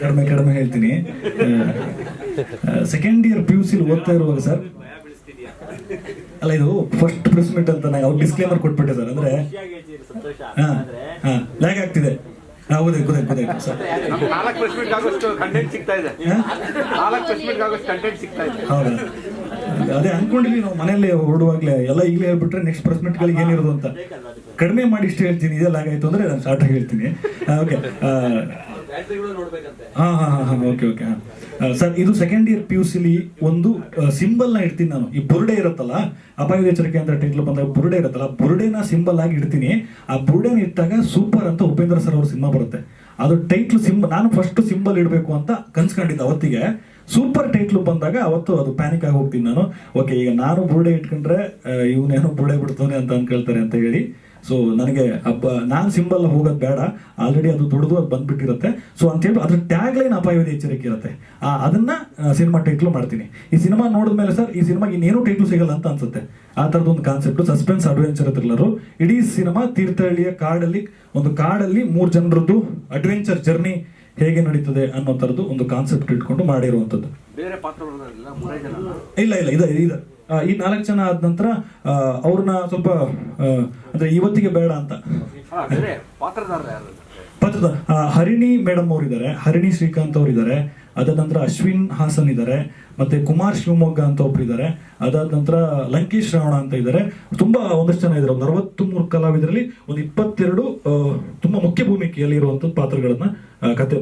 ಕಡಿಮೆ ಕಡಿಮೆ ಹೇಳ್ತೀನಿ. ಸೆಕೆಂಡ್ ಇಯರ್ ಪಿ ಯು ಸಿಲಿ ಓದ್ತಾ ಇರುವಾಗ ಸರ್ ಅಲ್ಲ ಇದು ಫಸ್ಟ್ ಪ್ರೆಸ್ ಮೀಟ್ ಅಂತ ನಾನು ಅವ್ರು ಡಿಸ್ಕ್ಲೇಮರ್ ಕೊಟ್ಬಿಟ್ಟೆ ಸರ್ ಅಂದ್ರೆ ಲ್ಯಾಗ್ ಆಗ್ತಿದೆ. ಹಾ ಕುದೇ ಕುದೇ ಸರ್ ನಾಲ್ಕು ಪ್ರೆಸ್ ಮೀಟ್ ಆಗೋಷ್ಟು ಕಂಟೆಂಟ್ ಸಿಗ್ತಾ ಇದೆ. ನಾಲ್ಕು ಪ್ರೆಸ್ ಮೀಟ್ ಆಗೋಷ್ಟು ಕಂಟೆಂಟ್ ಸಿಗ್ತಾ ಇದೆ. ಹೌದಾ? ಅದೇ ಅನ್ಕೊಂಡಿದ್ವಿ ನಾವು ಮನೆಯಲ್ಲಿ ಹೊರಡುವಾಗ್ಲೇ ಎಲ್ಲ ಈಗಲೇ ಹೇಳ್ಬಿಟ್ರೆ ನೆಕ್ಸ್ಟ್ ಪ್ರೆಸ್ ಮೀಟ್ಗಳಿಗೆ ಏನಿರೋದು ಅಂತ. ಕಡಿಮೆ ಮಾಡಿ ಇಷ್ಟು ಹೇಳ್ತೀನಿ, ಇದೆಲ್ಲ ಆಗಾಯ್ತು ಅಂದ್ರೆ ನಾನು ಆಗಿ ಹೇಳ್ತೀನಿ. ಓಕೆ ಹಾ ಹಾ ಹಾ ಹಾ ಓಕೆ ಓಕೆ ಸರ್, ಇದು ಸೆಕೆಂಡ್ ಇಯರ್ ಪಿ ಯು ಸಿಲಿ ಒಂದು ಸಿಂಬಲ್ನ ಇಡ್ತೀನಿ ನಾನು. ಈ ಬುರುಡೆ ಇರುತ್ತಲ್ಲ, ಅಪಾಯದ ಎಚ್ಚರಿಕೆ ಅಂತ ಟೈಟ್ಲ್ ಬಂದಾಗ ಬುರುಡೆ ಇರುತ್ತಲ್ಲ, ಬುರುಡೆನ ಸಿಂಬಲ್ ಆಗಿ ಇಡ್ತೀನಿ. ಆ ಬುರುಡೆನ ಇಟ್ಟಾಗ ಸೂಪರ್ ಅಂತ ಉಪೇಂದ್ರ ಸರ್ ಅವ್ರ ಸಿನಿಮಾ ಬರುತ್ತೆ. ಅದು ಟೈಟ್ಲ್ ಸಿಂಬ ನಾನು ಫಸ್ಟ್ ಸಿಂಬಲ್ ಇಡಬೇಕು ಅಂತ ಕನ್ಸ್ಕೊಂಡಿದ್ದೆ ಅವತ್ತಿಗೆ. ಸೂಪರ್ ಟೈಟ್ಲು ಬಂದಾಗ ಅವತ್ತು ಅದು ಪ್ಯಾನಿಕ್ ಆಗಿ ಹೋಗ್ತೀನಿ ನಾನು. ಓಕೆ ಈಗ ನಾನು ಬುರುಡೆ ಇಟ್ಕೊಂಡ್ರೆ ಇವನೇನು ಬುರುಡೆ ಬಿಡ್ತಾನೆ ಅಂತ ಅನ್ಕೊಳ್ತಾರೆ ಅಂತ ಹೇಳಿ. ಸೊ ನನಗೆ ಹಬ್ಬ ನಾನು ಸಿಂಬಲ್ ಹೋಗೋದು ಬೇಡ. ಆಲ್ರೆಡಿ ಅದು ದೊಡ್ಡದು ಅದು ಬಂದ್ಬಿಟ್ಟಿರುತ್ತೆ. ಸೊ ಅಂತೇಳಿ ಅದ್ರ ಟ್ಯಾಗ್ ಲೈನ್ ಅಪಾಯದ ಎಚ್ಚರಿಕೆ ಇರುತ್ತೆ. ಆ, ಅದನ್ನ ಸಿನಿಮಾ ಟೈಟ್ಲು ಮಾಡ್ತೀನಿ. ಈ ಸಿನಿಮಾ ನೋಡಿದ್ಮೇಲೆ ಸರ್ ಈ ಸಿನಿಮಾಗೆ ಇನ್ನೇನು ಟೈಟ್ಲು ಸಿಗಲ್ಲ ಅಂತ ಅನ್ಸುತ್ತೆ. ಆ ಥರದ್ದು ಒಂದು ಕಾನ್ಸೆಪ್ಟ್ ಸಸ್ಪೆನ್ಸ್ ಅಡ್ವೆಂಚರ್ ಥ್ರಿಲ್ಲರು ಇಡೀ ಸಿನಿಮಾ ತೀರ್ಥಹಳ್ಳಿಯ ಕಾಡಲ್ಲಿ ಒಂದು ಕಾಡಲ್ಲಿ ಮೂರು ಜನರದ್ದು ಅಡ್ವೆಂಚರ್ ಜರ್ನಿ ಹೇಗೆ ನಡೀತದೆ ಅನ್ನೋ ಥರದ್ದು ಒಂದು ಕಾನ್ಸೆಪ್ಟ್ ಇಟ್ಕೊಂಡು ಮಾಡಿರುವಂಥದ್ದು. ಬೇರೆ ಇಲ್ಲ ಇಲ್ಲ ಇದೆ ಇದೆ. ಈ ನಾಲ್ಕು ಜನ ಆದ ನಂತರ ಅವ್ರನ್ನ ಸ್ವಲ್ಪ ಅಂದ್ರೆ ಇವತ್ತಿಗೆ ಬೇಡ ಅಂತ. ಪತ್ರದ ಹರಿಣಿ ಮೇಡಮ್ ಅವರಿದ್ದಾರೆ. ಹರಿಣಿ ಶ್ರೀಕಾಂತ್ ಅವರಿದ್ದಾರೆ. ಅದಾದ ನಂತರ ಅಶ್ವಿನ್ ಹಾಸನ್ ಇದ್ದಾರೆ. ಮತ್ತೆ ಕುಮಾರ್ ಶಿವಮೊಗ್ಗ ಅಂತ ಒಬ್ರು ಇದ್ದಾರೆ ಅದಾದ ನಂತರ ಲಂಕೇಶ್ ರಾವಣ ಅಂತ ಇದ್ದಾರೆ. ತುಂಬಾ ಒಂದಷ್ಟು ಜನ ಇದ್ದಾರೆ. ಒಂದು ಅರವತ್ತು ಮೂರು ಕಲಾವಿದರಲ್ಲಿ ಒಂದು ಇಪ್ಪತ್ತೆರಡು ತುಂಬಾ ಮುಖ್ಯ ಭೂಮಿಕೆಯಲ್ಲಿ ಇರುವಂತ ಪಾತ್ರಗಳನ್ನ ಕತೆ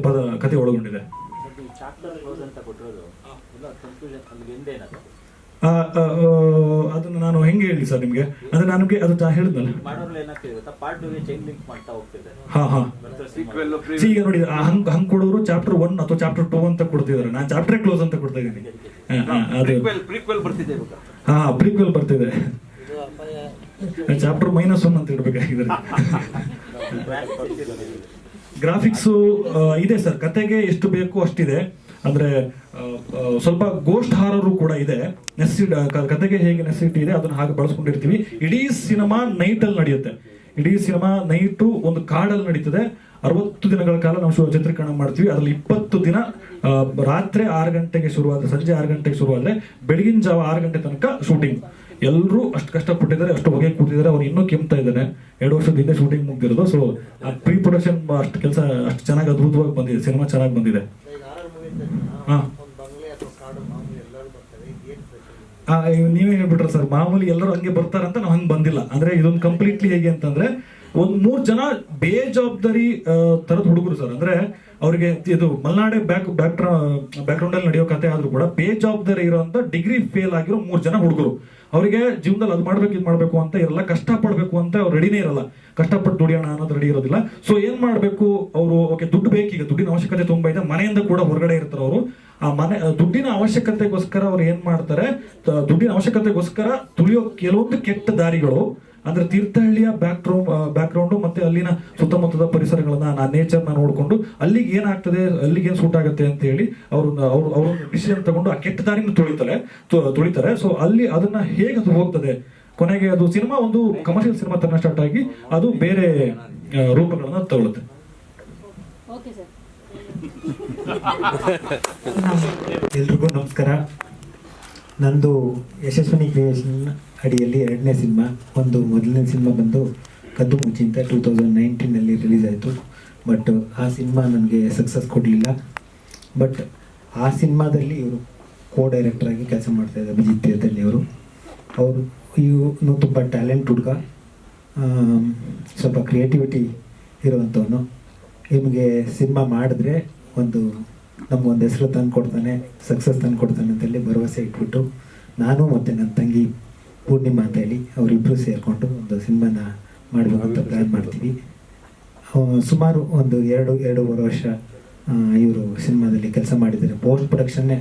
ಕತೆ ಒಳಗೊಂಡಿದೆ. ಅದನ್ನ ನಾನು ಹೆಂಗೆ ಹೇಳಿ ಸರ್ ನಿಮಗೆ? ಅಂದ್ರೆ ನನಗೆ ಅದು ಹೇಳಿದ್ನಲ್ಲ. ಹಾ ಹಾ. ಈಗ ನೋಡಿ ಹಂಗ್ ಹಂಗ್ ಕೊಡೋರು ಚಾಪ್ಟರ್ ಒನ್ ಅಥವಾ ಚಾಪ್ಟರ್ ಟೂ ಅಂತ ಕೊಡ್ತಿದ್ದಾರೆ. ನಾನು ಚಾಪ್ಟರ್ ಕ್ಲೋಸ್ ಅಂತ ಕೊಡ್ತಾ ಇದ್ದೀನಿ. ಅದು ಹಾ ಪ್ರೀಕ್ವೆಲ್ ಬರ್ತಿದೆ. ಚಾಪ್ಟರ್ ಮೈನಸ್ ಒನ್ ಅಂತ ಇಡ್ಬೇಕಾಗಿದೆ. ಗ್ರಾಫಿಕ್ಸ್ ಇದೆ ಸರ್. ಕತೆಗೆ ಎಷ್ಟು ಬೇಕು ಅಷ್ಟಿದೆ. ಅಂದ್ರೆ ಸ್ವಲ್ಪ ಗೋಸ್ಟ್ ಹಾರರು ಕೂಡ ಇದೆ. ನೆಸಿಟಿ ಕತೆಗೆ ಹೇಗೆ ನೆಸಿಟಿ ಇದೆ ಅದನ್ನ ಹಾಗೆ ಬಳಸ್ಕೊಂಡಿರ್ತೀವಿ. ಇಡೀ ಸಿನಿಮಾ ನೈಟ್ ಅಲ್ಲಿ ನಡೆಯುತ್ತೆ. ಇಡೀ ಸಿನಿಮಾ ನೈಟು ಒಂದು ಕಾಡಲ್ಲಿ ನಡೀತದೆ. ಅರವತ್ತು ದಿನಗಳ ಕಾಲ ನಾವು ಚಿತ್ರೀಕರಣ ಮಾಡ್ತೀವಿ. ಅದರಲ್ಲಿ ಇಪ್ಪತ್ತು ದಿನ ರಾತ್ರಿ ಆರು ಗಂಟೆಗೆ ಶುರುವಾದ್ರೆ ಸಂಜೆ ಆರು ಗಂಟೆಗೆ ಶುರುವಾದ್ರೆ ಬೆಳಗಿನ ಜಾವ ಆರು ಗಂಟೆ ತನಕ ಶೂಟಿಂಗ್. ಎಲ್ಲರೂ ಅಷ್ಟು ಕಷ್ಟಪಟ್ಟಿದ್ದಾರೆ, ಅಷ್ಟು ಹೊಗೆ ಕೂತಿದ್ದಾರೆ. ಅವ್ರು ಇನ್ನೂ ಕೆಮ್ತಾ ಇದ್ದಾರೆ. ಎರಡು ವರ್ಷದ ಹಿಂದೆ ಶೂಟಿಂಗ್ ಮುಗ್ದಿರೋದು. ಸೊ ಪ್ರೀ ಪ್ರೊಡಕ್ಷನ್ ಅಷ್ಟು ಕೆಲಸ ಅಷ್ಟು ಚೆನ್ನಾಗಿ ಅದ್ಭುತವಾಗಿ ಬಂದಿದೆ. ಸಿನಿಮಾ ಚೆನ್ನಾಗಿ ಬಂದಿದೆ. ನೀವೇ ಹೇಳ್ಬಿಟ್ರ ಸರ್ ಮಾಮೂಲಿ ಎಲ್ಲರೂ ಹಂಗೆ ಬರ್ತಾರಂತ ನಾವು ಹಂಗೆ ಬಂದಿಲ್ಲ. ಅಂದ್ರೆ ಇದೊಂದು ಕಂಪ್ಲೀಟ್ಲಿ ಹೇಗೆ ಅಂತಂದ್ರೆ ಒಂದ್ ಮೂರ್ ಜನ ಬೇಜವಾಬ್ದಾರಿ ತರದ ಹುಡುಗರು ಸರ್. ಅಂದ್ರೆ ಅವ್ರಿಗೆ ಇದು ಮಲ್ನಾಡೆ ಬ್ಯಾಕ್ ಬ್ಯಾಕ್ ಬ್ಯಾಕ್ಗ್ರೌಂಡ್ ಅಲ್ಲಿ ನಡೆಯೋ ಕತೆ ಆದ್ರೂ ಕೂಡ ಬೇಜವಾಬ್ದಾರಿ ಇರೋಂತ ಡಿಗ್ರಿ ಫೇಲ್ ಆಗಿರೋ ಮೂರ್ ಜನ ಹುಡುಗರು. ಅವರಿಗೆ ಜೀವನದಲ್ಲಿ ಅದು ಮಾಡ್ಬೇಕು, ಇದು ಮಾಡ್ಬೇಕು ಅಂತ ಇರಲ್ಲ. ಕಷ್ಟ ಪಡ್ಬೇಕು ಅಂತ ಅವ್ರು ರೆಡಿನೇ ಇರಲ್ಲ. ಕಷ್ಟಪಟ್ಟು ದುಡಿಯೋಣ ಅನ್ನೋದು ರೆಡಿ ಇರೋದಿಲ್ಲ. ಸೊ ಏನ್ ಮಾಡ್ಬೇಕು ಅವರು? ಓಕೆ ದುಡ್ಡು ಬೇಕೀಗ ದುಡ್ಡಿನ ಅವಶ್ಯಕತೆ ತುಂಬಾ ಇದೆ. ಮನೆಯಿಂದ ಕೂಡ ಹೊರಗಡೆ ಇರ್ತಾರೆ ಅವರು. ಆ ಮನೆ ದುಡ್ಡಿನ ಅವಶ್ಯಕತೆಗೋಸ್ಕರ ಅವ್ರು ಏನ್ ಮಾಡ್ತಾರೆ? ದುಡ್ಡಿನ ಅವಶ್ಯಕತೆಗೋಸ್ಕರ ತುಳಿಯೋ ಕೆಲವೊಂದು ಕೆಟ್ಟ ದಾರಿಗಳು ಅಂದ್ರೆ ತೀರ್ಥಹಳ್ಳಿಯ ಬ್ಯಾಕ್ ಬ್ಯಾಕ್ಗ್ರೌಂಡು ಮತ್ತೆ ಅಲ್ಲಿನ ಸುತ್ತಮುತ್ತದ ಪರಿಸರಗಳನ್ನ ನಾ ನೇಚರ್ನ ನೋಡಿಕೊಂಡು ಅಲ್ಲಿಗೆ ಏನಾಗ್ತದೆ ಅಲ್ಲಿಗೆ ಏನು ಸೂಟ್ ಆಗುತ್ತೆ ಅಂತ ಹೇಳಿ ಅವರು ಅವ್ರು ಅವರು ಡಿಸಿಷನ್ ತಗೊಂಡು ಆ ಕೆಟ್ಟ ದಾರಿನ ತುಳಿತಾರೆ ತುಳಿತಾರೆ. ಸೊ ಅಲ್ಲಿ ಅದನ್ನ ಹೇಗೆ ಅದು ಹೋಗ್ತದೆ? ಕೊನೆಗೆ ಅದು ಸಿನಿಮಾ ಒಂದು ಕಮರ್ಷಿಯಲ್ ಸಿನಿಮಾ ತನ್ನ ಸ್ಟಾರ್ಟ್ ಆಗಿ ಅದು ಬೇರೆ ರೂಪಗಳನ್ನ ತಗೊಳುತ್ತೆ. Okay sir. ಎಲ್ರಿಗೂ ನಮಸ್ಕಾರ. ನಂದು ಯಶಸ್ವಿನಿ ಕ್ರಿಯೇಷನ್ ಅಡಿಯಲ್ಲಿ ಎರಡನೇ ಸಿನಿಮಾ, ಒಂದು ಮೊದಲನೇ ಸಿನಿಮಾ ಬಂದು ಕದ್ದು ಮುಚ್ಚಿ ಅಂತ ಟೂ ತೌಸಂಡ್ ನೈನ್ಟೀನಲ್ಲಿ ರಿಲೀಸ್ ಆಯಿತು. ಬಟ್ ಆ ಸಿನಿಮಾ ನನಗೆ ಸಕ್ಸಸ್ ಕೊಡಲಿಲ್ಲ. ಬಟ್ ಆ ಸಿನಿಮಾದಲ್ಲಿ ಇವರು ಕೋ ಡೈರೆಕ್ಟರಾಗಿ ಕೆಲಸ ಮಾಡ್ತಾಯಿದ್ದಾರೆ ಅಭಿಜಿತ್ ತೀರ್ಥಲ್ಲಿ ಅವರು. ಅವರು ಇವನು ತುಂಬ ಟ್ಯಾಲೆಂಟ್ ಹುಡುಗ. ಸ್ವಲ್ಪ ಕ್ರಿಯೇಟಿವಿಟಿ ಇರುವಂಥವನು. ನಿಮಗೆ ಸಿನಿಮಾ ಮಾಡಿದ್ರೆ ಒಂದು ನಮಗೊಂದು ಹೆಸರು ತಂದು ಕೊಡ್ತಾನೆ ಸಕ್ಸಸ್ ತಂದು ಕೊಡ್ತಾನೆ ಅಂತೇಳಿ ಭರವಸೆ ಇಟ್ಬಿಟ್ಟು ನಾನು ಮತ್ತು ನನ್ನ ತಂಗಿ ಪೂರ್ಣಿಮಾ ಅಂತ ಹೇಳಿ ಅವರಿಬ್ಬರು ಸೇರಿಕೊಂಡು ಒಂದು ಸಿನಿಮಾನ ಮಾಡಬೇಕು ಅಂತ ಪ್ಲ್ಯಾನ್ ಮಾಡ್ತೀವಿ. ಸುಮಾರು ಒಂದು ಎರಡು ಎರಡೂವರೆ ವರ್ಷ ಇವರು ಸಿನಿಮಾದಲ್ಲಿ ಕೆಲಸ ಮಾಡಿದ್ದಾರೆ. ಪೋಸ್ಟ್ ಪ್ರೊಡಕ್ಷನ್ನೇ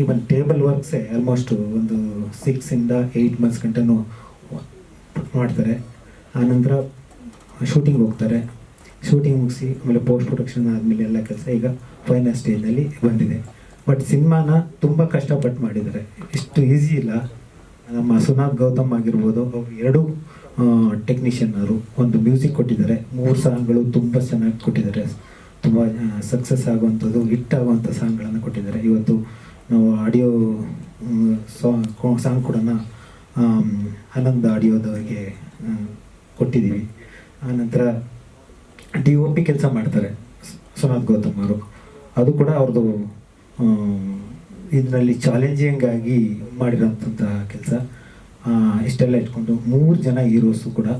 ಈವನ್ ಟೇಬಲ್ ವರ್ಕ್ಸೇ ಆಲ್ಮೋಸ್ಟು ಒಂದು ಸಿಕ್ಸಿಂದ ಏಯ್ಟ್ ಮಂತ್ಸ್ ಗಂಟನೂ ಮಾಡ್ತಾರೆ. ಆನಂತರ ಶೂಟಿಂಗ್ ಹೋಗ್ತಾರೆ. ಶೂಟಿಂಗ್ ಮುಗಿಸಿ ಆಮೇಲೆ ಪೋಸ್ಟ್ ಪ್ರೊಡಕ್ಷನ್ ಆದಮೇಲೆ ಎಲ್ಲ ಕೆಲಸ ಈಗ ಫೈನಲ್ ಸ್ಟೇಜ್ನಲ್ಲಿ ಬಂದಿದೆ. ಬಟ್ ಸಿನಿಮಾನ ತುಂಬ ಕಷ್ಟಪಟ್ಟು ಮಾಡಿದ್ದಾರೆ. ಇಷ್ಟು ಈಸಿ ಇಲ್ಲ. ನಮ್ಮ ಸುನಾಥ್ ಗೌತಮ್ ಆಗಿರ್ಬೋದು, ಅವ್ರು ಎರಡು ಟೆಕ್ನಿಷಿಯನ್ ಅವರು ಒಂದು ಮ್ಯೂಸಿಕ್ ಕೊಟ್ಟಿದ್ದಾರೆ. ಮೂರು ಸಾಂಗ್ಗಳು ತುಂಬ ಚೆನ್ನಾಗಿ ಕೊಟ್ಟಿದ್ದಾರೆ. ತುಂಬ ಸಕ್ಸಸ್ ಆಗುವಂಥದ್ದು ಹಿಟ್ ಆಗುವಂಥ ಸಾಂಗ್ಗಳನ್ನು ಕೊಟ್ಟಿದ್ದಾರೆ. ಇವತ್ತು ನಾವು ಆಡಿಯೋ ಸಾಂಗ್ ಕೂಡ ಆನಂದ ಆಡಿಯೋದವರಿಗೆ ಕೊಟ್ಟಿದ್ದೀವಿ. ಆನಂತರ ಡಿ ಒ ಪಿ ಕೆಲಸ ಮಾಡ್ತಾರೆ ಸುನಾಥ್ ಗೌತಮ್ ಅವರು. ಅದು ಕೂಡ ಅವ್ರದ್ದು ಇದರಲ್ಲಿ ಚಾಲೆಂಜಿಂಗ್ ಆಗಿ ಮಾಡಿರೋಂಥ ಕೆಲಸ. ಇಷ್ಟೆಲ್ಲ ಇಟ್ಕೊಂಡು ಮೂರು ಜನ ಹೀರೋಸು ಕೂಡ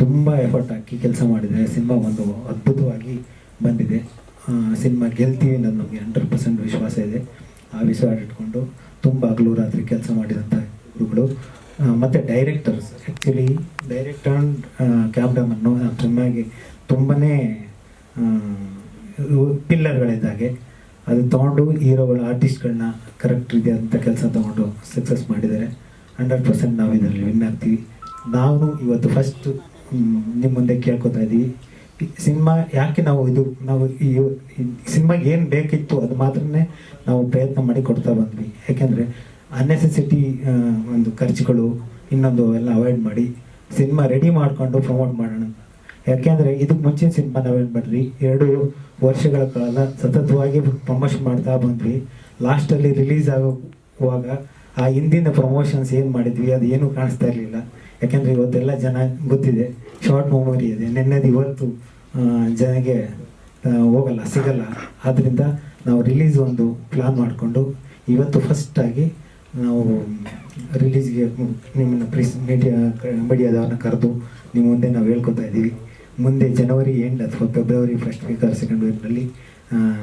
ತುಂಬ ಎಫರ್ಟ್ ಹಾಕಿ ಕೆಲಸ ಮಾಡಿದ್ದಾರೆ ಸಿನಿಮಾ ಒಂದು ಅದ್ಭುತವಾಗಿ ಬಂದಿದೆ. ಸಿನಿಮಾ ಗೆಲ್ತೀವಿ ಅನ್ನೋದು ನಮಗೆ ಹಂಡ್ರೆಡ್ ಪರ್ಸೆಂಟ್ ವಿಶ್ವಾಸ ಇದೆ. ಆ ವಿಶ್ವಾಸ ಇಟ್ಕೊಂಡು ತುಂಬ ಹಗಲು ರಾತ್ರಿ ಕೆಲಸ ಮಾಡಿದಂಥ ಗುರುಗಳು. ಮತ್ತು ಡೈರೆಕ್ಟರ್ಸ್ ಆ್ಯಕ್ಚುಲಿ ಡೈರೆಕ್ಟರ್ ಆ್ಯಂಡ್ ಕ್ಯಾಮ್ರಾಮನ್ನು ಸಿನಿಮಾಗೆ ತುಂಬಾ ಪಿಲ್ಲರ್ಗಳಿದ್ದಾಗೆ ಅದು ತೊಗೊಂಡು ಹೀರೋಗಳು ಆರ್ಟಿಸ್ಟ್ಗಳನ್ನ ಕರೆಕ್ಟ್ ಇದೆ ಅಂತ ಕೆಲಸ ತೊಗೊಂಡು ಸಕ್ಸಸ್ ಮಾಡಿದ್ದಾರೆ. ಹಂಡ್ರೆಡ್ ಪರ್ಸೆಂಟ್ ನಾವು ಇದರಲ್ಲಿ ವಿನ್ ಆಗ್ತೀವಿ. ನಾವು ಇವತ್ತು ಫಸ್ಟ್ ನಿಮ್ಮ ಮುಂದೆ ಕೇಳ್ಕೊತಾ ಇದ್ದೀವಿ. ಸಿನಿಮಾ ಯಾಕೆ ನಾವು ಇದು, ನಾವು ಈ ಸಿನಿಮಾಗೆ ಏನು ಬೇಕಿತ್ತು ಅದು ಮಾತ್ರನೇ ನಾವು ಪ್ರಯತ್ನ ಮಾಡಿ ಕೊಡ್ತಾ ಬಂದ್ವಿ. ಯಾಕೆಂದರೆ ಅನ್ನೆಸೆಸಿಟಿ ಒಂದು ಖರ್ಚುಗಳು ಇನ್ನೊಂದು ಎಲ್ಲ ಅವಾಯ್ಡ್ ಮಾಡಿ ಸಿನಿಮಾ ರೆಡಿ ಮಾಡಿಕೊಂಡು ಪ್ರಮೋಟ್ ಮಾಡೋಣ ಯಾಕೆಂದರೆ ಇದಕ್ಕೆ ಮುಂಚಿನ ಸಿನಿಮಾ ನಾವೇನು ಮಾಡ್ರಿ? ಎರಡು ವರ್ಷಗಳ ಕಾಲ ಸತತವಾಗಿ ಪ್ರಮೋಷನ್ ಮಾಡ್ತಾ ಬಂದ್ವಿ. ಲಾಸ್ಟಲ್ಲಿ ರಿಲೀಸ್ ಆಗುವಾಗ ಆ ಹಿಂದಿನ ಪ್ರಮೋಷನ್ಸ್ ಏನು ಮಾಡಿದ್ವಿ? ಅದು ಏನೂ ಕಾಣಿಸ್ತಾ ಇರಲಿಲ್ಲ. ಯಾಕೆಂದರೆ ಇವತ್ತೆಲ್ಲ ಜನ ಗೊತ್ತಿದೆ. ಶಾರ್ಟ್ ಮೆಮೊರಿ ಇದೆ. ನೆನ್ನೆದು ಇವತ್ತು ಜನಗೆ ಹೋಗಲ್ಲ, ಸಿಗಲ್ಲ. ಆದ್ದರಿಂದ ನಾವು ರಿಲೀಸ್ ಒಂದು ಪ್ಲಾನ್ ಮಾಡಿಕೊಂಡು ಇವತ್ತು ಫಸ್ಟಾಗಿ ನಾವು ರಿಲೀಸ್ಗೆ ನಿಮ್ಮನ್ನು ಪ್ರೀಸ್ ಮೀಡಿಯಾ ಮೀಡಿಯಾದವ್ರನ್ನ ಕರೆದು ನಿಮ್ಮ ಮುಂದೆ ನಾವು ಹೇಳ್ಕೊತಾ ಇದ್ದೀವಿ ಮುಂದೆ ಜನವರಿ ಎಂಡ್ ಅಥವಾ ಫೆಬ್ರವರಿ ಫಸ್ಟ್ ವೀಕ್ ಆರ್ ಸೆಕೆಂಡ್ ವೀಕ್ನಲ್ಲಿ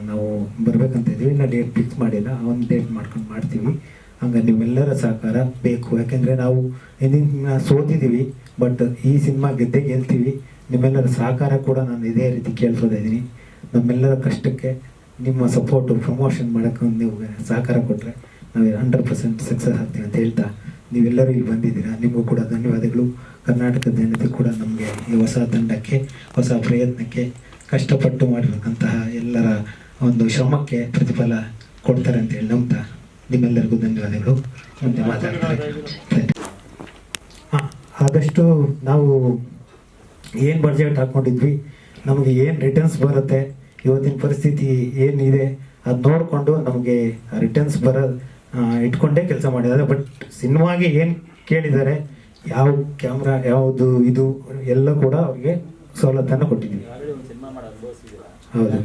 ನಾವು ಬರಬೇಕಂತ ಇದ್ದೀವಿ. ನಾ ಡೇಟ್ ಫಿಕ್ಸ್ ಮಾಡಿಲ್ಲ. ಒಂದು ಡೇಟ್ ಮಾಡ್ಕೊಂಡು ಮಾಡ್ತೀವಿ. ಹಂಗೆ ನಿಮ್ಮೆಲ್ಲರ ಸಹಕಾರ ಬೇಕು. ಯಾಕೆಂದರೆ ನಾವು ಹಿಂದಿನ ಸೋತಿದ್ದೀವಿ ಬಟ್ ಈ ಸಿನಿಮಾ ಗೆದ್ದೆ ಗೆಲ್ತೀವಿ. ನಿಮ್ಮೆಲ್ಲರ ಸಹಕಾರ ಕೂಡ ನಾನು ಇದೇ ರೀತಿ ಕೇಳ್ಕೊತಾ ನಮ್ಮೆಲ್ಲರ ಕಷ್ಟಕ್ಕೆ ನಿಮ್ಮ ಸಪೋರ್ಟು ಪ್ರಮೋಷನ್ ಮಾಡೋಕ್ಕೆ ನೀವು ಸಹಕಾರ ಕೊಟ್ಟರೆ ನಾವು ಹಂಡ್ರೆಡ್ ಪರ್ಸೆಂಟ್ ಸಕ್ಸಸ್ ಆಗ್ತೀವಿ ಅಂತ ಹೇಳ್ತಾ ನೀವೆಲ್ಲರೂ ಇಲ್ಲಿ ಬಂದಿದ್ದೀರಾ? ನಿಮಗೂ ಕೂಡ ಧನ್ಯವಾದಗಳು. ಕರ್ನಾಟಕದ ಜನತೆ ಕೂಡ ನಮಗೆ ಈ ಹೊಸ ತಂಡಕ್ಕೆ, ಹೊಸ ಪ್ರಯತ್ನಕ್ಕೆ ಕಷ್ಟಪಟ್ಟು ಮಾಡಿರತಕ್ಕಂತಹ ಎಲ್ಲರ ಒಂದು ಶ್ರಮಕ್ಕೆ ಪ್ರತಿಫಲ ಕೊಡ್ತಾರೆ ಅಂತ ಹೇಳಿ ನಂಬ್ತಾ ನಿಮ್ಮೆಲ್ಲರಿಗೂ ಧನ್ಯವಾದಗಳು. ಮುಂದೆ ಮಾತಾಡ್ತಾರೆ ಆದಷ್ಟು ನಾವು ಏನು ಬಡ್ಜೆಟ್ ಹಾಕ್ಕೊಂಡಿದ್ವಿ ನಮಗೆ ಏನು ರಿಟರ್ನ್ಸ್ ಬರುತ್ತೆ, ಇವತ್ತಿನ ಪರಿಸ್ಥಿತಿ ಏನಿದೆ, ಅದು ನೋಡಿಕೊಂಡು ನಮಗೆ ರಿಟರ್ನ್ಸ್ ಬರೋ ಇಟ್ಕೊಂಡೇ ಕೆಲಸ ಮಾಡಿದ್ದಾರೆ. ಬಟ್ ಸಿನಿಮಾಗೆ ಏನು ಕೇಳಿದ್ದಾರೆ, ಯಾವ ಕ್ಯಾಮ್ರಾ, ಯಾವುದು ಇದು, ಎಲ್ಲ ಕೂಡ ಅವ್ರಿಗೆ ಸವಲತ್ತನ್ನು ಕೊಟ್ಟಿದ್ದೀವಿ. ಹೌದು.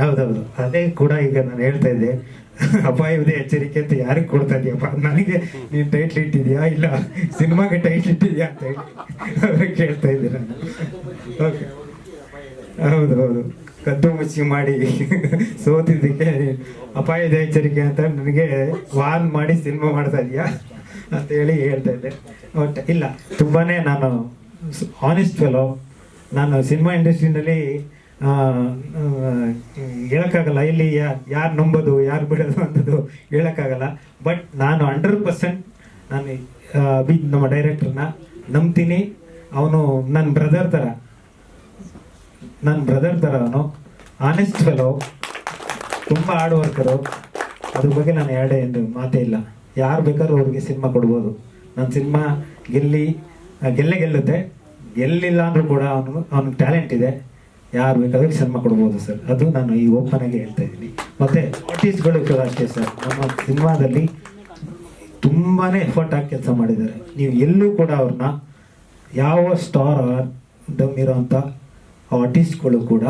ಹೌದೌದು. ಅದೇ ಕೂಡ ಈಗ ನಾನು ಹೇಳ್ತಾ ಇದ್ದೆ. ಅಪಾಯವಿದೆ ಎಚ್ಚರಿಕೆ ಅಂತ ಯಾರಿಗೆ ಕೊಡ್ತಾ ಇದೆಯಪ್ಪ? ನನಗೆ ನೀನು ಟೈಟ್ಲ್ ಇಟ್ಟಿದ್ಯಾ? ಇಲ್ಲ, ಸಿನಿಮಾಗೆ ಟೈಟ್ಲ್ ಇಟ್ಟಿದ್ಯಾ ಅಂತ ಹೇಳಿ. ಕೇಳ್ತಾ ಇದ್ದೀರಾ ಓಕೆ ಹೌದು ಹೌದು ಕದ್ದು ಮುಚ್ಚಿ ಮಾಡಿ ಸೋತಿದ್ದಕ್ಕೆ ಅಪಾಯದ ಎಚ್ಚರಿಕೆ ಅಂತ ನನಗೆ ವಾರ್ನ್ ಮಾಡಿ ಸಿನಿಮಾ ಮಾಡ್ತಾ ಇದೆಯಾ ಅಂತ ಹೇಳಿ ಹೇಳ್ತಾ ಇದ್ದೆ. ಬಟ್ ಇಲ್ಲ, ತುಂಬಾನೇ ನಾನು ಆನೆಸ್ಟ್ ಫೆಲೋ ನಾನು ಸಿನಿಮಾ ಇಂಡಸ್ಟ್ರಿನಲ್ಲಿ ಹೇಳೋಕ್ಕಾಗಲ್ಲ, ಇಲ್ಲಿ ಯಾರು ನಂಬೋದು, ಯಾರು ಬಿಡೋದು ಅನ್ನೋದು ಹೇಳಕ್ಕಾಗಲ್ಲ. ಬಟ್ ನಾನು ಹಂಡ್ರೆಡ್ ಪರ್ಸೆಂಟ್ ನಾನು ಅಭಿ ನಮ್ಮ ಡೈರೆಕ್ಟರ್ನ ನಂಬ್ತೀನಿ. ಅವನು ನನ್ನ ಬ್ರದರ್ ಥರ ನನ್ನ ಬ್ರದರ್ ಥರ ಅವನು ಆನೆಸ್ಟ್ ಫೆಲೋ ತುಂಬ ಹಾರ್ಡ್ ವರ್ಕರು ಅದ್ರ ಬಗ್ಗೆ ನಾನು ಎರಡೇ ಎಂದು ಮಾತೇ ಇಲ್ಲ. ಯಾರು ಬೇಕಾದ್ರೂ ಅವ್ರಿಗೆ ಸಿನಿಮಾ ಕೊಡ್ಬೋದು. ನನ್ನ ಸಿನಿಮಾ ಗೆಲ್ಲಿ ಗೆಲ್ಲೆ ಗೆಲ್ಲೇ ಗೆಲ್ಲುತ್ತೆ. ಗೆಲ್ಲಿಲ್ಲ ಅಂದ್ರೂ ಕೂಡ ಅವನು, ಅವ್ನಿಗೆ ಟ್ಯಾಲೆಂಟ್ ಇದೆ. ಯಾರು ಬೇಕಾದ್ರೂ ಸಿನಿಮಾ ಕೊಡ್ಬೋದು ಸರ್ ಅದು ನಾನು ಈ ಓಪನ್ ಆಗಿ ಹೇಳ್ತಾ ಇದ್ದೀನಿ. ಮತ್ತೆ ಆರ್ಟಿಸ್ಟ್ಗಳು ಕೂಡ ಅಷ್ಟೇ ಸರ್ ನಮ್ಮ ಸಿನಿಮಾದಲ್ಲಿ ತುಂಬಾ ಎಫರ್ಟ್ ಹಾಕಿ ಕೆಲಸ ಮಾಡಿದ್ದಾರೆ. ನೀವು ಎಲ್ಲೂ ಕೂಡ ಅವ್ರನ್ನ ಯಾವ ಸ್ಟಾರ್ ದಮ್ ಇರೋಂಥ ಆರ್ಟಿಸ್ಟ್ಗಳು ಕೂಡ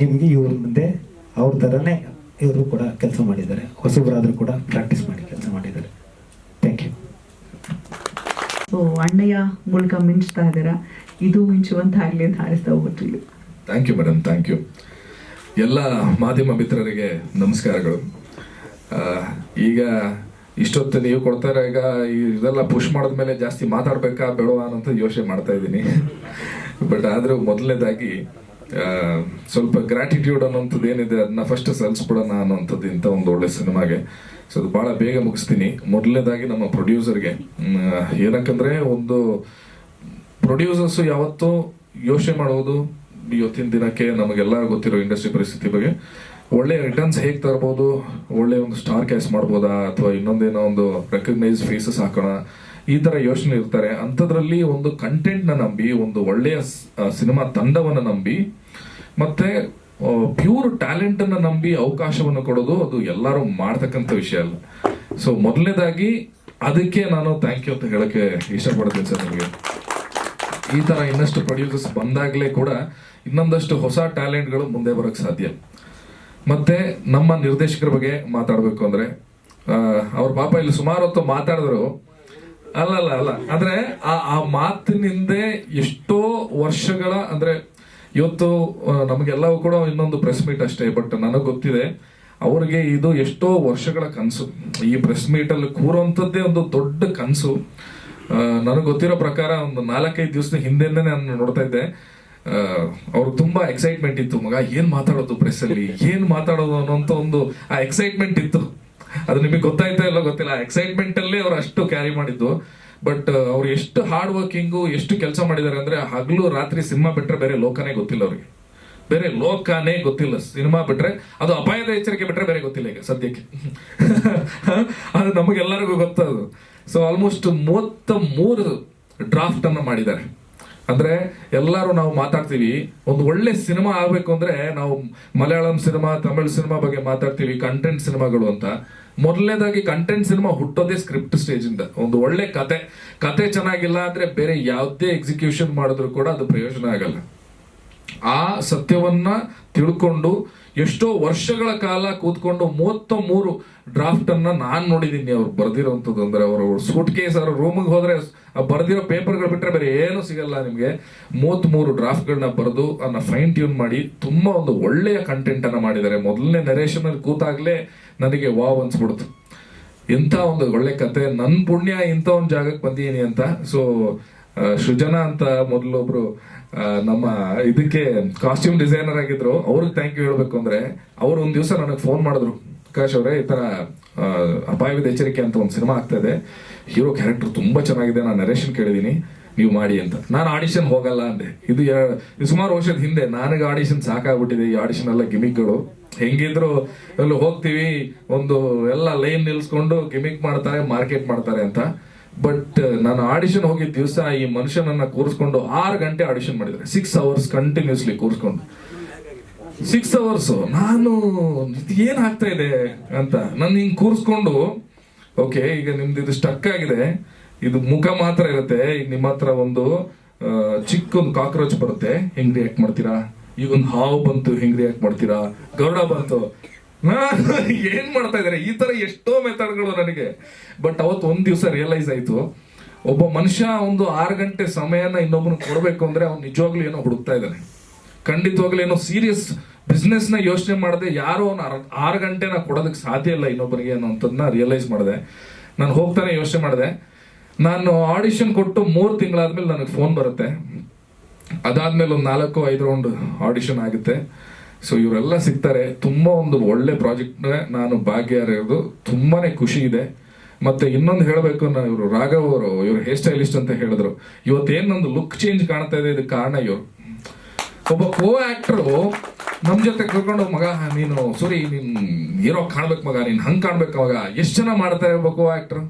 ನಿಮಗೆ ಇವ್ರ ಮುಂದೆ ಅವ್ರ ಥರನೇ ಇವರು ಕೂಡ ಕೆಲಸ ಮಾಡಿದ್ದಾರೆ. ಹೊಸಬರಾದರೂ ಕೂಡ ಪ್ರಾಕ್ಟೀಸ್ ಮಾಡಿ ಕೆಲಸ ಮಾಡಿದ್ದಾರೆ. ಥ್ಯಾಂಕ್ ಯು ಸೊ ಅಣ್ಣಯ್ಯ ಮೂಲಕ ಮಿಂಚ್ತಾ ಇದ್ದೀರಾ? ಇದು ಮಿಂಚುವಂತ ಆಗಲಿ ಅಂತ ಹಾರಿಸ್ತಾ ಹೋಗ್ತೀವಿ thank you madam thank you ಎಲ್ಲ ಮಾಧ್ಯಮ ಮಿತ್ರರಿಗೆ ನಮಸ್ಕಾರಗಳು. ಈಗ ಇಷ್ಟೊತ್ತು ನೀವು ಕೊಡ್ತಾರೆ ಈಗ ಇದೆಲ್ಲ ಪುಷ್ ಮಾಡಿದ್ಮೇಲೆ ಜಾಸ್ತಿ ಮಾತಾಡಬೇಕಾ ಬೇಡವಾ ಅಂತ ಯೋಚನೆ ಮಾಡ್ತಾ ಇದ್ದೀನಿ. ಬಟ್ ಆದರೂ ಮೊದಲನೇದಾಗಿ ಸ್ವಲ್ಪ ಗ್ರಾಟಿಟ್ಯೂಡ್ ಅನ್ನೋಂಥದ್ದು ಏನಿದೆ, ಅದನ್ನ ಫಸ್ಟ್ ಸಲ್ಲಿಸ್ಬಿಡೋಣ ಅನ್ನೋಂಥದ್ದು ಇಂಥ ಒಂದು ಒಳ್ಳೆ ಸಿನಿಮಾಗೆ. ಸೊ ಅದು ಭಾಳ ಬೇಗ ಮುಗಿಸ್ತೀನಿ. ಮೊದಲನೇದಾಗಿ ನಮ್ಮ ಪ್ರೊಡ್ಯೂಸರ್ಗೆ ಏನಕ್ಕಂದ್ರೆ ಒಂದು ಪ್ರೊಡ್ಯೂಸರ್ಸ್ ಯಾವತ್ತೂ ಯೋಚನೆ ಮಾಡೋದು ಇವತ್ತಿನ ದಿನಕ್ಕೆ ನಮಗೆಲ್ಲ ಗೊತ್ತಿರೋ ಇಂಡಸ್ಟ್ರಿ ಪರಿಸ್ಥಿತಿ ಬಗ್ಗೆ, ಒಳ್ಳೆ ರಿಟರ್ನ್ಸ್ ಹೇಗೆ ತರ್ಬೋದು, ಒಳ್ಳೆ ಒಂದು ಸ್ಟಾರ್ ಕ್ಯಾಶ್ ಮಾಡ್ಬೋದಾ, ಅಥವಾ ಇನ್ನೊಂದೇನೋ ಒಂದು ರೆಕಗ್ನೈಸ್ ಫೇಸಸ್ ಹಾಕೋಣ ಈ ತರ ಯೋಚನೆ ಇರ್ತಾರೆ. ಅಂಥದ್ರಲ್ಲಿ ಒಂದು ಕಂಟೆಂಟ್ನ ನಂಬಿ, ಒಂದು ಒಳ್ಳೆಯ ಸಿನಿಮಾ ತಂಡವನ್ನ ನಂಬಿ, ಮತ್ತೆ ಪ್ಯೂರ್ ಟ್ಯಾಲೆಂಟ್ ಅನ್ನ ನಂಬಿ ಅವಕಾಶವನ್ನು ಕೊಡೋದು ಅದು ಎಲ್ಲರೂ ಮಾಡ್ತಕ್ಕಂಥ ವಿಷಯ ಅಲ್ಲ. ಸೊ ಮೊದಲನೇದಾಗಿ ಅದಕ್ಕೆ ನಾನು ಥ್ಯಾಂಕ್ ಯು ಅಂತ ಹೇಳಕ್ಕೆ ಇಷ್ಟಪಡ್ತೀನಿ ಸರ್ ನಿಮಗೆ. ಈ ತರ ಇನ್ನಷ್ಟು ಪ್ರೊಡ್ಯೂಸರ್ಸ್ ಬಂದಾಗಲೇ ಕೂಡ ಇನ್ನೊಂದಷ್ಟು ಹೊಸ ಟ್ಯಾಲೆಂಟ್ಗಳು ಮುಂದೆ ಬರಕ್ ಸಾಧ್ಯ. ಮತ್ತೆ ನಮ್ಮ ನಿರ್ದೇಶಕರ ಬಗ್ಗೆ ಮಾತಾಡಬೇಕು ಅಂದ್ರೆ ಅವ್ರ ಪಾಪ ಇಲ್ಲಿ ಸುಮಾರು ಹೊತ್ತು ಮಾತಾಡಿದ್ರು. ಅಲ್ಲ ಅಲ್ಲ ಅಲ್ಲ. ಅಂದ್ರೆ ಆ ಆ ಮಾತಿನಿಂದೆ ಎಷ್ಟೋ ವರ್ಷಗಳ, ಅಂದ್ರೆ ಇವತ್ತು ನಮಗೆಲ್ಲವೂ ಕೂಡ ಇನ್ನೊಂದು ಪ್ರೆಸ್ ಮೀಟ್ ಅಷ್ಟೇ ಬಟ್ ನನಗೆ ಗೊತ್ತಿದೆ, ಅವ್ರಿಗೆ ಇದು ಎಷ್ಟೋ ವರ್ಷಗಳ ಕನಸು. ಈ ಪ್ರೆಸ್ ಅಲ್ಲಿ ಕೂರುವಂತದ್ದೇ ಒಂದು ದೊಡ್ಡ ಕನಸು. ನನಗೆ ಗೊತ್ತಿರೋ ಪ್ರಕಾರ ಒಂದು ನಾಲ್ಕೈದು ದಿವಸದ ಹಿಂದೆನೆ ನಾನು ನೋಡ್ತಾ ಇದ್ದೆ. ಅವ್ರು ತುಂಬಾ ಎಕ್ಸೈಟ್ಮೆಂಟ್ ಇತ್ತು. ಮಗ, ಏನ್ ಮಾತಾಡೋದು ಪ್ರೆಸ್ ಅಲ್ಲಿ? ಏನ್ ಮಾತಾಡೋದು ಅನ್ನೋಂತ ಒಂದು, ಆ ಎಕ್ಸೈಟ್ಮೆಂಟ್ ಇತ್ತು. ಅದು ನಿಮಗೆ ಗೊತ್ತಾಯ್ತಾ ಇಲ್ಲ ಗೊತ್ತಿಲ್ಲ. ಎಕ್ಸೈಟ್ಮೆಂಟ್ ಅಲ್ಲೇ ಅವ್ರು ಅಷ್ಟು ಕ್ಯಾರಿ ಮಾಡಿದ್ದು. ಬಟ್ ಅವ್ರು ಎಷ್ಟು ಹಾರ್ಡ್ ವರ್ಕಿಂಗು ಎಷ್ಟು ಕೆಲಸ ಮಾಡಿದ್ದಾರೆ ಅಂದ್ರೆ ಹಗಲು ರಾತ್ರಿ ಸಿನಿಮಾ ಬಿಟ್ರೆ ಬೇರೆ ಲೋಕನೇ ಗೊತ್ತಿಲ್ಲ ಅವ್ರಿಗೆ. ಬೇರೆ ಲೋಕನೇ ಗೊತ್ತಿಲ್ಲ. ಸಿನಿಮಾ ಬಿಟ್ರೆ, ಅದು ಅಪಾಯದ ಎಚ್ಚರಿಕೆ ಬಿಟ್ರೆ ಬೇರೆ ಗೊತ್ತಿಲ್ಲ ಈಗ ಸದ್ಯಕ್ಕೆ. ಅದು ನಮಗೆಲ್ಲರಿಗೂ ಗೊತ್ತದು ಸೊ ಆಲ್ಮೋಸ್ಟ್ ಮೂವತ್ತ ಮೂರು ಡ್ರಾಫ್ಟ್ ಅನ್ನು ಮಾಡಿದ್ದಾರೆ. ಅಂದ್ರೆ ಎಲ್ಲರೂ ನಾವು ಮಾತಾಡ್ತೀವಿ, ಒಂದು ಒಳ್ಳೆ ಸಿನಿಮಾ ಆಗ್ಬೇಕು ಅಂದ್ರೆ ನಾವು ಮಲಯಾಳಂ ಸಿನಿಮಾ, ತಮಿಳ್ ಸಿನಿಮಾ ಬಗ್ಗೆ ಮಾತಾಡ್ತೀವಿ ಕಂಟೆಂಟ್ ಸಿನಿಮಾಗಳು ಅಂತ. ಮೊದಲನೇದಾಗಿ ಕಂಟೆಂಟ್ ಸಿನಿಮಾ ಹುಟ್ಟೋದೇ ಸ್ಕ್ರಿಪ್ಟ್ ಸ್ಟೇಜ್ ಇಂದ. ಒಂದು ಒಳ್ಳೆ ಕತೆ. ಕತೆ ಚೆನ್ನಾಗಿಲ್ಲ ಅಂದ್ರೆ ಬೇರೆ ಯಾವುದೇ ಎಕ್ಸಿಕ್ಯೂಷನ್ ಮಾಡಿದ್ರು ಕೂಡ ಅದು ಪ್ರಯೋಜನ ಆಗಲ್ಲ. ಆ ಸತ್ಯವನ್ನ ತಿಳ್ಕೊಂಡು ಎಷ್ಟೋ ವರ್ಷಗಳ ಕಾಲ ಕೂತ್ಕೊಂಡು ಮೂವತ್ತ ಮೂರು ಡ್ರಾಫ್ಟ್ ಅನ್ನ ನಾನ್ ನೋಡಿದೀನಿ. ಅವ್ರು ಬರ್ದಿರೋಂಥದ್ದು ಅಂದ್ರೆ ಅವರು ಸೂಟ್ ಕೇಸ್ ಅವ್ರ ರೂಮಿಗೆ ಹೋದ್ರೆ ಬರ್ದಿರೋ ಪೇಪರ್ಗಳು ಬಿಟ್ಟರೆ ಬೇರೆ ಏನು ಸಿಗಲ್ಲ ನಿಮಗೆ. ಮೂವತ್ತ್ ಮೂರು ಡ್ರಾಫ್ಟ್ಗಳನ್ನ ಬರೆದು ಅದನ್ನ ಫೈನ್ ಟ್ಯೂನ್ ಮಾಡಿ ತುಂಬಾ ಒಂದು ಒಳ್ಳೆಯ ಕಂಟೆಂಟ್ ಅನ್ನ ಮಾಡಿದ್ದಾರೆ. ಮೊದಲನೇ ನರೇಶನ್ ಅಲ್ಲಿ ಕೂತಾಗ್ಲೇ ನನಗೆ ವಾವ್ ಅನ್ಸ್ಬಿಡ್ತು. ಇಂಥ ಒಂದು ಒಳ್ಳೆ ಕತೆ ನನ್ನ ಪುಣ್ಯ ಇಂಥ ಒಂದು ಜಾಗಕ್ಕೆ ಬಂದಿದ್ದೀನಿ ಅಂತ. ಸೊ ಸೃಜನಾ ಅಂತ ಮೊದಲೊಬ್ರು ನಮ್ಮ ಇದಕ್ಕೆ ಕಾಸ್ಟ್ಯೂಮ್ ಡಿಸೈನರ್ ಆಗಿದ್ರು, ಅವ್ರಿಗೆ ಥ್ಯಾಂಕ್ ಯು ಹೇಳ್ಬೇಕು ಅಂದ್ರೆ, ಅವ್ರು ಒಂದ್ ದಿವಸ ನನಗೆ ಫೋನ್ ಮಾಡಿದ್ರು. ಪ್ರಕಾಶ್ ಅವರೇ, ಈ ತರ ಅಪಾಯವಿದ ಎಚ್ಚರಿಕೆ ಅಂತ ಒಂದು ಸಿನಿಮಾ ಆಗ್ತಾ ಇದೆ. ಹೀರೋ ಕ್ಯಾರೆಕ್ಟರ್ ತುಂಬಾ ಚೆನ್ನಾಗಿದೆ, ನಾನು ನರೇಶನ್ ಕೇಳಿದೀನಿ. ನೀವು ಮಾಡಿ ಅಂತ. ನಾನು ಆಡಿಷನ್ ಹೋಗಲ್ಲ ಅಂದೆ. ಇದು ಸುಮಾರು ವರ್ಷದ ಹಿಂದೆ ನನಗೆ ಆಡಿಷನ್ ಸಾಕಾಗ್ಬಿಟ್ಟಿದೆ ಈ ಆಡಿಷನ್ ಎಲ್ಲ ಗಿಮಿಕ್ಗಳು ಹೆಂಗಿದ್ರು, ಎಲ್ಲ ಹೋಗ್ತೀವಿ, ಒಂದು ಎಲ್ಲ ಲೈನ್ ನಿಲ್ಸ್ಕೊಂಡು ಗಿಮಿಕ್ ಮಾಡ್ತಾರೆ ಮಾರ್ಕೆಟ್ ಮಾಡ್ತಾರೆ ಅಂತ. ಬಟ್ ನಾನು ಆಡಿಷನ್ ಹೋಗಿದ್ದ ದಿವಸ ಈ ಮನುಷ್ಯನನ್ನ ಕೂರಿಸ್ಕೊಂಡು ಆರು ಗಂಟೆ ಆಡಿಷನ್ ಮಾಡಿದ್ದಾರೆ. ಸಿಕ್ಸ್ ಅವರ್ಸ್ ಕಂಟಿನ್ಯೂಸ್ಲಿ ಕೂರಿಸ್ಕೊಂಡು. ಸಿಕ್ಸ್ ಅವರ್ಸ್ ನಾನು ಏನ್ ಆಗ್ತಾ ಇದೆ ಅಂತ. ನಾನು ಹಿಂಗ್ ಕೂರಿಸ್ಕೊಂಡು ಓಕೆ ಈಗ ನಿಮ್ದು ಇದು ಸ್ಟಕ್ ಆಗಿದೆ. ಇದು ಮುಖ ಮಾತ್ರ ಇರುತ್ತೆ. ಈಗ ನಿಮ್ಮ ಹತ್ರ ಒಂದು ಚಿಕ್ಕ ಒಂದು ಕಾಕ್ರೋಚ್ ಬರುತ್ತೆ. ಹೆಂಗ್ ರಿಯಾಕ್ಟ್ ಮಾಡ್ತೀರಾ? ಈಗ ಒಂದು ಹಾವು ಬಂತು, ಹೆಂಗ್ ರಿಯಾಕ್ಟ್ ಮಾಡ್ತೀರಾ? ಗರುಡ ಬಂತು. ಏನ್ ಮಾಡ್ತಾ ಇದಾರೆ? ಈ ತರ ಎಷ್ಟೋ ಮೆಥಡ್ಗಳು ನನಗೆ. ಬಟ್ ಅವತ್ತು ಒಂದ್ ದಿವಸ ರಿಯಲೈಸ್ ಆಯ್ತು. ಒಬ್ಬ ಮನುಷ್ಯ ಒಂದು ಆರು ಗಂಟೆ ಸಮಯನ ಇನ್ನೊಬ್ಬನ ಕೊಡಬೇಕು ಅಂದ್ರೆ ಅವ್ನು ನಿಜವಾಗ್ಲೂ ಏನೋ ಹುಡುಕ್ತಾ ಇದ್ದಾನೆ. ಖಂಡಿತವಾಗ್ಲೂ ಏನೋ ಸೀರಿಯಸ್ ಬಿಸ್ನೆಸ್ನ ಯೋಚನೆ ಮಾಡದೆ, ಯಾರು ಅವ್ನು ಆರು ಆರು ಗಂಟೆನ ಕೊಡೋದಕ್ಕೆ ಸಾಧ್ಯ ಇಲ್ಲ ಇನ್ನೊಬ್ಬರಿಗೆ ಅನ್ನೋಂಥದ್ದನ್ನ ರಿಯಲೈಸ್ ಮಾಡಿದೆ. ನಾನು ಹೋಗ್ತಾನೆ ಯೋಚನೆ ಮಾಡಿದೆ. ನಾನು ಆಡಿಷನ್ ಕೊಟ್ಟು ಮೂರು ತಿಂಗಳಾದ್ಮೇಲೆ ನನಗೆ ಫೋನ್ ಬರುತ್ತೆ. ಅದಾದ್ಮೇಲೆ ಒಂದು ನಾಲ್ಕು, ಐದು ರೌಂಡ್ ಆಡಿಷನ್ ಆಗುತ್ತೆ. ಸೊ ಇವರೆಲ್ಲ ಸಿಗ್ತಾರೆ. ತುಂಬಾ ಒಂದು ಒಳ್ಳೆ ಪ್ರಾಜೆಕ್ಟ್ ನಾನು ಭಾಗ್ಯರಾಗಿರೋದು ತುಂಬಾನೇ ಖುಷಿ ಇದೆ. ಮತ್ತೆ ಇನ್ನೊಂದು ಹೇಳಬೇಕು, ನಾ ಇವರು ರಾಘವ್ ಅವರು, ಇವರು ಹೇರ್ ಸ್ಟೈಲಿಸ್ಟ್ ಅಂತ ಹೇಳಿದ್ರು. ಇವತ್ತೇನೊಂದು ಲುಕ್ ಚೇಂಜ್ ಕಾಣ್ತಾ ಇದೆ, ಇದಕ್ಕೆ ಕಾರಣ ಇವರು. ಒಬ್ಬ ಕೋ ಆಕ್ಟರ್ ನಮ್ ಜೊತೆ ಕರ್ಕೊಂಡು ಮಗ, ನೀನು, ಸಾರಿ, ನೀನು ಹೀರೋ ಕಾಣ್ಬೇಕು ಮಗ, ನೀನ್ ಹಂಗ್ ಕಾಣ್ಬೇಕು ಮಗ, ಎಷ್ಟು ಜನ ಮಾಡ್ತಾರೆ ಒಬ್ಬ ಕೋ ಆಕ್ಟರ್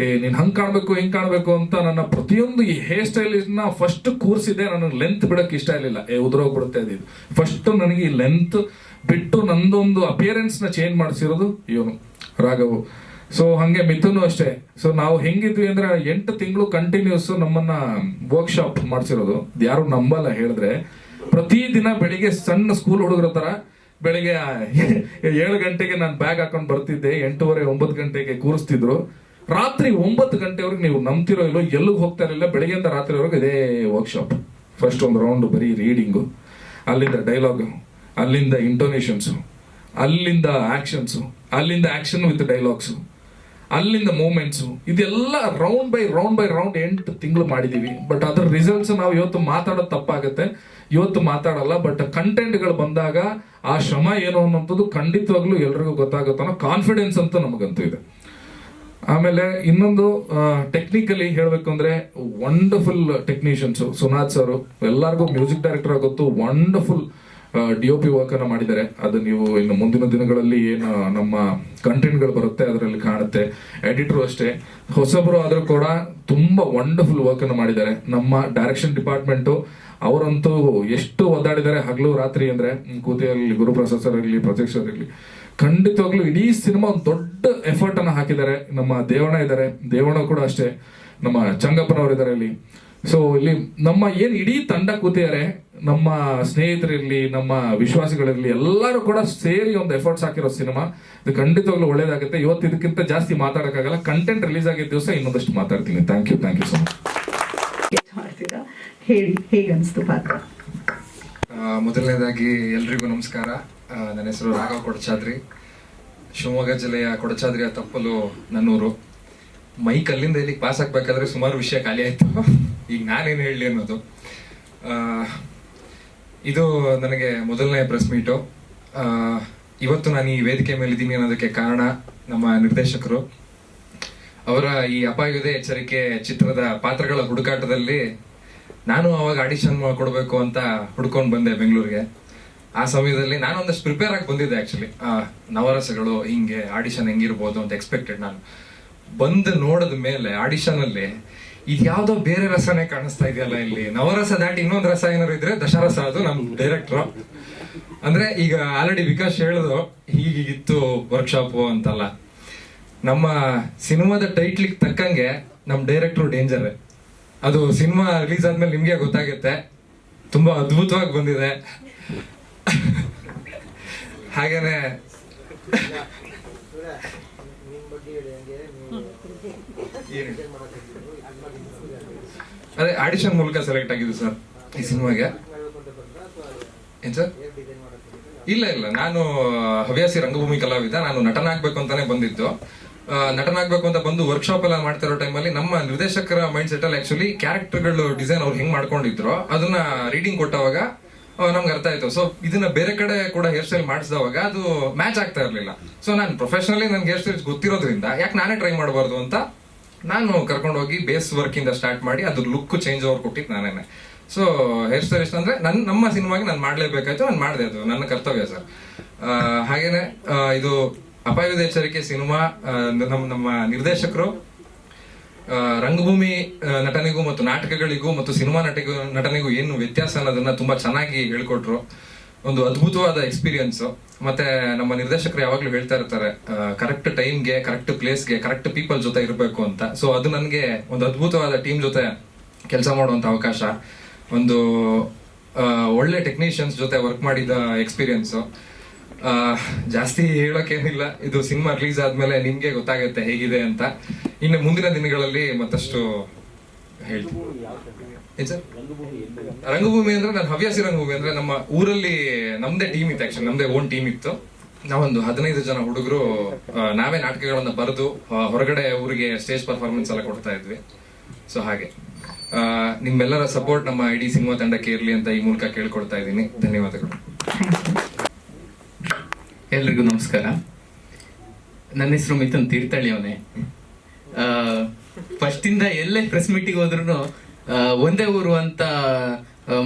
ಏ, ನೀನ್ ಹಂಗ್ ಕಾಣ್ಬೇಕು, ಹೆಂಗ್ ಕಾಣ್ಬೇಕು ಅಂತ ನನ್ನ ಪ್ರತಿಯೊಂದು ಈ ಹೇರ್ನ ಫಸ್ಟ್ ಕೂರ್ಸಿದೆ ನನಗೆ ಲೆಂತ್ ಬಿಡಕ್ ಇಷ್ಟ ಇರಲಿಲ್ಲ. ಏ ಉದುರೋಗ್ಬಿಡುತ್ತೆ ಅದು ಫಸ್ಟ್ ನನಗೆ ಈ ಲೆಂತ್ ಬಿಟ್ಟು ನಂದೊಂದು ಅಪಿಯರೆನ್ಸ್ನ ಚೇಂಜ್ ಮಾಡಿಸಿರೋದು ಇವನು, ರಾಘವು. ಸೊ ಹಂಗೆ ಮಿಥುನು ಅಷ್ಟೇ. ಸೊ ನಾವು ಹೆಂಗಿದ್ವಿ ಅಂದ್ರೆ ಎಂಟು ತಿಂಗಳು ಕಂಟಿನ್ಯೂಸ್ ನಮ್ಮನ್ನ ವರ್ಕ್ಶಾಪ್ ಮಾಡಿಸಿರೋದು. ಯಾರು ನಂಬಲ್ಲ ಹೇಳಿದ್ರೆ. ಪ್ರತಿ ದಿನ ಬೆಳಿಗ್ಗೆ ಸಣ್ಣ ಸ್ಕೂಲ್ ಹುಡುಗರ ತರ ಬೆಳಿಗ್ಗೆ ಏಳು ಗಂಟೆಗೆ ನಾನು ಬ್ಯಾಗ್ ಹಾಕೊಂಡು ಬರ್ತಿದ್ದೆ. ಎಂಟೂವರೆ, ಒಂಬತ್ತು ಗಂಟೆಗೆ ಕೂರಿಸ್ತಿದ್ರು. ರಾತ್ರಿ ಒಂಬತ್ತು ಗಂಟೆವರೆಗೆ ನೀವು ನಂಬ್ತಿರೋ ಇಲ್ಲೋ, ಎಲ್ಲಿಗೆ ಹೋಗ್ತಾ ಇರಲಿಲ್ಲ ಬೆಳಗ್ಗೆಯಿಂದ ರಾತ್ರಿವರೆಗೂ ಇದೇ ವರ್ಕ್ಶಾಪ್ ಫಸ್ಟ್ ಒಂದು ರೌಂಡ್ ಬರೀ ರೀಡಿಂಗು ಅಲ್ಲಿಂದ ಡೈಲಾಗ್ ಅಲ್ಲಿಂದ ಇಂಟೋನೇಷನ್ಸು ಅಲ್ಲಿಂದ ಆ್ಯಕ್ಷನ್ಸು ಅಲ್ಲಿಂದ ಆ್ಯಕ್ಷನ್ ವಿತ್ ಡೈಲಾಗ್ಸು ಅಲ್ಲಿಂದ ಮೂಮೆಂಟ್ಸು ಇದೆಲ್ಲ round by round by round ಎಂಟು ತಿಂಗಳು ಮಾಡಿದ್ದೀವಿ ಬಟ್ ಅದ್ರ ರಿಸಲ್ಟ್ಸ್ ನಾವು ಇವತ್ತು ಮಾತಾಡೋದು ತಪ್ಪಾಗುತ್ತೆ. ಇವತ್ತು ಮಾತಾಡಲ್ಲ ಬಟ್ ಕಂಟೆಂಟ್ಗಳು ಬಂದಾಗ ಆ ಶ್ರಮ ಏನು ಅನ್ನೋಂಥದ್ದು ಖಂಡಿತವಾಗ್ಲೂ ಎಲ್ರಿಗೂ ಗೊತ್ತಾಗುತ್ತೆ ಕಾನ್ಫಿಡೆನ್ಸ್ ಅಂತೂ ನಮಗಂತೂ ಇದೆ. ಆಮೇಲೆ ಇನ್ನೊಂದು ಟೆಕ್ನಿಕಲಿ ಹೇಳಬೇಕು ಅಂದ್ರೆ ವಂಡರ್ಫುಲ್ ಟೆಕ್ನಿಷಿಯನ್ಸ್ ಸುನಾಥ್ ಸರ್. ಎಲ್ಲರಿಗೂ music director ಆಗೊತ್ತು wonderful D O P work ಅನ್ನ ಮಾಡಿದ್ದಾರೆ. ಅದು ನೀವು ಇನ್ನು ಮುಂದಿನ ದಿನಗಳಲ್ಲಿ ಏನು ನಮ್ಮ ಕಂಟೆಂಟ್ಗಳು ಬರುತ್ತೆ, ಅದರಲ್ಲಿ ಕಾಣುತ್ತೆ. ಎಡಿಟರ್ ಅಷ್ಟೇ. ಹೊಸಬರು ಆದ್ರೂ ಕೂಡ ತುಂಬಾ ವಂಡರ್ಫುಲ್ ವರ್ಕ್ ಅನ್ನು ಮಾಡಿದ್ದಾರೆ. ನಮ್ಮ ಡೈರೆಕ್ಷನ್ ಡಿಪಾರ್ಟ್ಮೆಂಟ್ ಅವರಂತೂ ಎಷ್ಟು ಒದ್ದಾಡಿದ್ದಾರೆ ಹಗಲು ರಾತ್ರಿ ಅಂದ್ರೆ ಕೂತಿಯಲ್ಲಿ ಗುರುಪ್ರಸಾದ್ ಸರ್ ಇರಲಿ, ಪ್ರತ್ಯಕ್ಷ ಇರಲಿ ಖಂಡಿತವಾಗ್ಲೂ ಇಡೀ ಸಿನಿಮಾ ಒಂದು ದೊಡ್ಡ ಎಫರ್ಟ್ ಅನ್ನ ಹಾಕಿದ್ದಾರೆ. ನಮ್ಮ ದೇವಣ್ಣ ಇದ್ದಾರೆ. ದೇವಣ್ಣ ಕೂಡ ಅಷ್ಟೇ. ನಮ್ಮ ಚಂಗಪ್ಪನವರು ಇದ್ದಾರೆ ಇಲ್ಲಿ. ಸೊ ಇಲ್ಲಿ ನಮ್ಮ ಏನ್ ಇಡೀ ತಂಡ ಕೂತಿದ್ದಾರೆ ನಮ್ಮ ಸ್ನೇಹಿತರಿರ್ಲಿ ನಮ್ಮ ವಿಶ್ವಾಸಿಗಳಿರ್ಲಿ ಎಲ್ಲರೂ ಕೂಡ ಸೇರಿ ಒಂದು ಎಫರ್ಟ್ಸ್ ಹಾಕಿರೋ ಸಿನಿಮಾ. ಇದು ಖಂಡಿತವಾಗ್ಲೂ ಒಳ್ಳೇದಾಗುತ್ತೆ. ಇವತ್ತು ಇದಕ್ಕಿಂತ ಜಾಸ್ತಿ ಮಾತಾಡಕ್ಕಾಗಲ್ಲ. ಕಂಟೆಂಟ್ ರಿಲೀಸ್ ಆಗಿದ್ದ ದಿವಸ ಇನ್ನೊಂದಷ್ಟು ಮಾತಾಡ್ತೀನಿ. Thank you thank you so much Sketch ಮಾಡ್ತೀರಾ? ಹೇಳಿ ಹೇಗೆ ಅನಿಸ್ತು ಪಾತ್ರ? ಆ, ಮೊದಲನೇದಾಗಿ ಎಲ್ರಿಗೂ ನಮಸ್ಕಾರ. ನನ್ನ ಹೆಸರು ರಾಘವ್ ಕೊಡಚಾದ್ರಿ. ಶಿವಮೊಗ್ಗ ಜಿಲ್ಲೆಯ ಕೊಡಚಾದ್ರಿಯ ತಪ್ಪಲು ನನ್ನೂರು. ಮೈಕ್ ಅಲ್ಲಿಂದ ಇಲ್ಲಿ ಪಾಸ್ ಆಗ್ಬೇಕಾದ್ರೆ ಸುಮಾರು ವಿಷಯ ಖಾಲಿ ಆಯ್ತು. ಈಗ ನಾನೇನು ಹೇಳಲಿ ಅನ್ನೋದು. ಇದು ನನಗೆ ಮೊದಲನೇ ಪ್ರೆಸ್ ಮೀಟು ಇವತ್ತು ನಾನು ಈ ವೇದಿಕೆ ಮೇಲೆ ಇದ್ದೀನಿ ಅನ್ನೋದಕ್ಕೆ ಕಾರಣ ನಮ್ಮ ನಿರ್ದೇಶಕರು. ಅವರ ಈ ಅಪಾಯುದೇ ಎಚ್ಚರಿಕೆ ಚಿತ್ರದ ಪಾತ್ರಗಳ ಹುಡುಕಾಟದಲ್ಲಿ ನಾನು ಅವಾಗ ಆಡಿಷನ್ ಕೊಡಬೇಕು ಅಂತ ಹುಡ್ಕೊಂಡು ಬಂದೆ ಬೆಂಗಳೂರಿಗೆ. ಆ ಸಮಯದಲ್ಲಿ ನಾನು ಒಂದಷ್ಟು ಪ್ರಿಪೇರ್ ಆಗಿ ಬಂದಿದ್ದೆ ಆ್ಯಕ್ಚುಲಿ ನವರಸಗಳು ಹಿಂಗೆ ಆಡಿಷನ್ ಹೆಂಗಿರ್ಬೋದು ಅಂತ ಎಕ್ಸ್ಪೆಕ್ಟೆಡ್ ನಾನು. ಬಂದು ನೋಡಿದ ಮೇಲೆ ಆಡಿಷನ್ ಅಲ್ಲಿ ಇದು ಯಾವ್ದೋ ಬೇರೆ ರಸನೇ ಕಾಣಿಸ್ತಾ ಇದೆಯಲ್ಲ ಇಲ್ಲಿ. ನವರಸ ದಾಟಿ ಇನ್ನೊಂದು ರಸ ಏನಾರು ಇದ್ರೆ ದಶರಸ ಅದು ನಮ್ಮ ಡೈರೆಕ್ಟ್ರು ಅಂದ್ರೆ ಈಗ ಆಲ್ರೆಡಿ ವಿಕಾಸ್ ಹೇಳಿದ್ರು ಹೀಗಿತ್ತು ವರ್ಕ್ಶಾಪ್ ಅಂತಲ್ಲ. ನಮ್ಮ ಸಿನಿಮಾದ ಟೈಟ್ಲಿಗೆ ತಕ್ಕಂಗೆ ನಮ್ಮ ಡೈರೆಕ್ಟರ್ ಡೇಂಜರ್ ಅದು ಸಿನಿಮಾ ರಿಲೀಸ್ ಆದ್ಮೇಲೆ ನಿಮಗೆ ಗೊತ್ತಾಗುತ್ತೆ. ತುಂಬಾ ಅದ್ಭುತವಾಗಿ ಬಂದಿದೆ. ಹಾಗೇನೆ? ಅದೇ ಆಡಿಷನ್ ಮೂಲಕ ಸೆಲೆಕ್ಟ್ ಆಗಿದ್ದು ಸರ್ ಈ ಸಿನಿಮಾಗೆ. ಏನ್ ಸರ್? ಇಲ್ಲ ಇಲ್ಲ. ನಾನು ಹವ್ಯಾಸಿ ರಂಗಭೂಮಿ ಕಲಾವಿದ. ನಾನು ನಟನಾಗ್ಬೇಕು ಅಂತಾನೆ ಬಂದಿದ್ದು. ನಟನ ನಟನಾಗ್ಬೇಕು ಅಂತ ಬಂದು ವರ್ಕ್ಶಾಪ್ ಎಲ್ಲ ಮಾಡ್ತಿರೋ ಟೈಮಲ್ಲಿ ನಮ್ಮ ನಿರ್ದೇಶಕರ ಮೈಂಡ್ ಸೆಟ್ ಅಲ್ಲಿ ಆಕ್ಚುಲಿ ಕ್ಯಾರೆಕ್ಟರ್ಗಳು ಡಿಸೈನ್ ಅವ್ರು ಹೆಂಗ್ ಮಾಡ್ಕೊಂಡಿದ್ರು, ಅದನ್ನ ರೀಡಿಂಗ್ ಕೊಟ್ಟವಾಗ ನಮ್ಗೆ ಅರ್ಥ ಆಯ್ತು. ಸೊ ಇದನ್ನ ಬೇರೆ ಕಡೆ ಕೂಡ ಹೇರ್ ಸ್ಟೈಲ್ ಮಾಡಿಸಿದವಾಗ ಅದು ಮ್ಯಾಚ್ ಆಗ್ತಾ ಇರಲಿಲ್ಲ. ಸೊ ನಾನು ಪ್ರೊಫೆಷನಲಿ ನನ್ಗೆ ಹೇರ್ ಸ್ಟೈಲ್ಸ್ ಗೊತ್ತಿರೋದ್ರಿಂದ ಯಾಕೆ ನಾನೇ ಟ್ರೈ ಮಾಡಬಾರ್ದು ಅಂತ ನಾನು ಕರ್ಕೊಂಡು ಹೋಗಿ ಬೇಸ್ ವರ್ಕ್ ಇಂದ ಸ್ಟಾರ್ಟ್ ಮಾಡಿ ಅದ್ರ ಲುಕ್ ಚೇಂಜ್ ಓವರ್ ಕೊಟ್ಟಿದ್ದು ನಾನೇನೆ. ಸೊ ಹೇರ್ ಸ್ಟೈಲಿಸ್ಟ್ ಅಂದ್ರೆ ನನ್ನ ನಮ್ಮ ಸಿನಿಮಾಗೆ ನಾನು ಮಾಡಲೇಬೇಕಾಯ್ತು, ನಾನು ಮಾಡಿದೆ ಅದು, ನನ್ನ ಕರ್ತವ್ಯ ಸರ್. ಹಾಗೇನೆ ಇದು ಅಪಾಯದ ಎಚ್ಚರಿಕೆ ಸಿನಿಮಾ ನಮ್ಮ ನಮ್ಮ ನಿರ್ದೇಶಕರು ರಂಗಭೂಮಿ ನಟನೆಗೂ ಮತ್ತು ನಾಟಕಗಳಿಗೂ ಮತ್ತು ಸಿನಿಮಾ ನಟಿಗೂ, ನಟನೆಗೂ ಏನು ವ್ಯತ್ಯಾಸ ಅನ್ನೋದನ್ನ ತುಂಬಾ ಚೆನ್ನಾಗಿ ಹೇಳ್ಕೊಟ್ರು. ಒಂದು ಅದ್ಭುತವಾದ ಎಕ್ಸ್ಪೀರಿಯನ್ಸ್ ಮತ್ತೆ ನಮ್ಮ ನಿರ್ದೇಶಕರು ಯಾವಾಗ್ಲೂ ಹೇಳ್ತಾ ಇರ್ತಾರೆ ಕರೆಕ್ಟ್ ಟೈಮ್ಗೆ ಕರೆಕ್ಟ್ ಪ್ಲೇಸ್ಗೆ ಕರೆಕ್ಟ್ ಪೀಪಲ್ ಜೊತೆ ಇರಬೇಕು ಅಂತ. ಸೊ ಅದು ನನಗೆ ಒಂದು ಅದ್ಭುತವಾದ ಟೀಮ್ ಜೊತೆ ಕೆಲಸ ಮಾಡುವಂತ ಅವಕಾಶ. ಒಂದು ಒಳ್ಳೆ ಟೆಕ್ನಿಷಿಯನ್ಸ್ ಜೊತೆ ವರ್ಕ್ ಮಾಡಿದ ಎಕ್ಸ್ಪೀರಿಯನ್ಸ್ ಜಾಸ್ತಿ ಹೇಳೋಕೇನಿಲ್ಲ. ಇದು ಸಿನಿಮಾ ರಿಲೀಸ್ ಆದ್ಮೇಲೆ ನಿಮ್ಗೆ ಗೊತ್ತಾಗುತ್ತೆ ಹೇಗಿದೆ ಅಂತ. ಇನ್ನು ಮುಂದಿನ ದಿನಗಳಲ್ಲಿ ಮತ್ತಷ್ಟು ಹೇಳ್ತೀನಿ. ರಂಗಭೂಮಿ ಅಂದ್ರೆ ನಾನು ಹವ್ಯಾಸಿ ರಂಗಭೂಮಿ ಅಂದ್ರೆ ನಮ್ಮ ಊರಲ್ಲಿ ನಮ್ದೇ ಟೀಮ್ ಇತ್ತು ಆಕ್ಚುಲಿ ನಮ್ದೇ ಓನ್ ಟೀಮ್ ಇತ್ತು. ನಾವೊಂದು ಹದಿನೈದು ಜನ ಹುಡುಗರು ನಾವೇ ನಾಟಕಗಳನ್ನ ಬರೆದು ಹೊರಗಡೆ ಊರಿಗೆ ಸ್ಟೇಜ್ ಪರ್ಫಾರ್ಮೆನ್ಸ್ ಎಲ್ಲ ಕೊಡ್ತಾ ಇದ್ವಿ. ಸೊ ಹಾಗೆ. ನಿಮ್ಮೆಲ್ಲರ ಸಪೋರ್ಟ್ ನಮ್ಮ ಇಡೀ ಸಿನಿಮಾ ತಂಡಕ್ಕೆ ಇರಲಿ ಅಂತ ಈ ಮೂಲಕ ಕೇಳ್ಕೊಡ್ತಾ ಇದ್ದೀನಿ. ಧನ್ಯವಾದಗಳು. ಎಲ್ರಿಗೂ ನಮಸ್ಕಾರ. ನನ್ನ ಹೆಸರು ಮಿಥುನ್ ತೀರ್ಥಳ್ಳಿ ಅವನೇ. ಫಸ್ಟ್ ಇಂದ ಎಲ್ಲೇ ಪ್ರೆಸ್ ಮೀಟಿಗೆ ಹೋದ್ರು ಒಂದೇ ಊರು ಅಂತ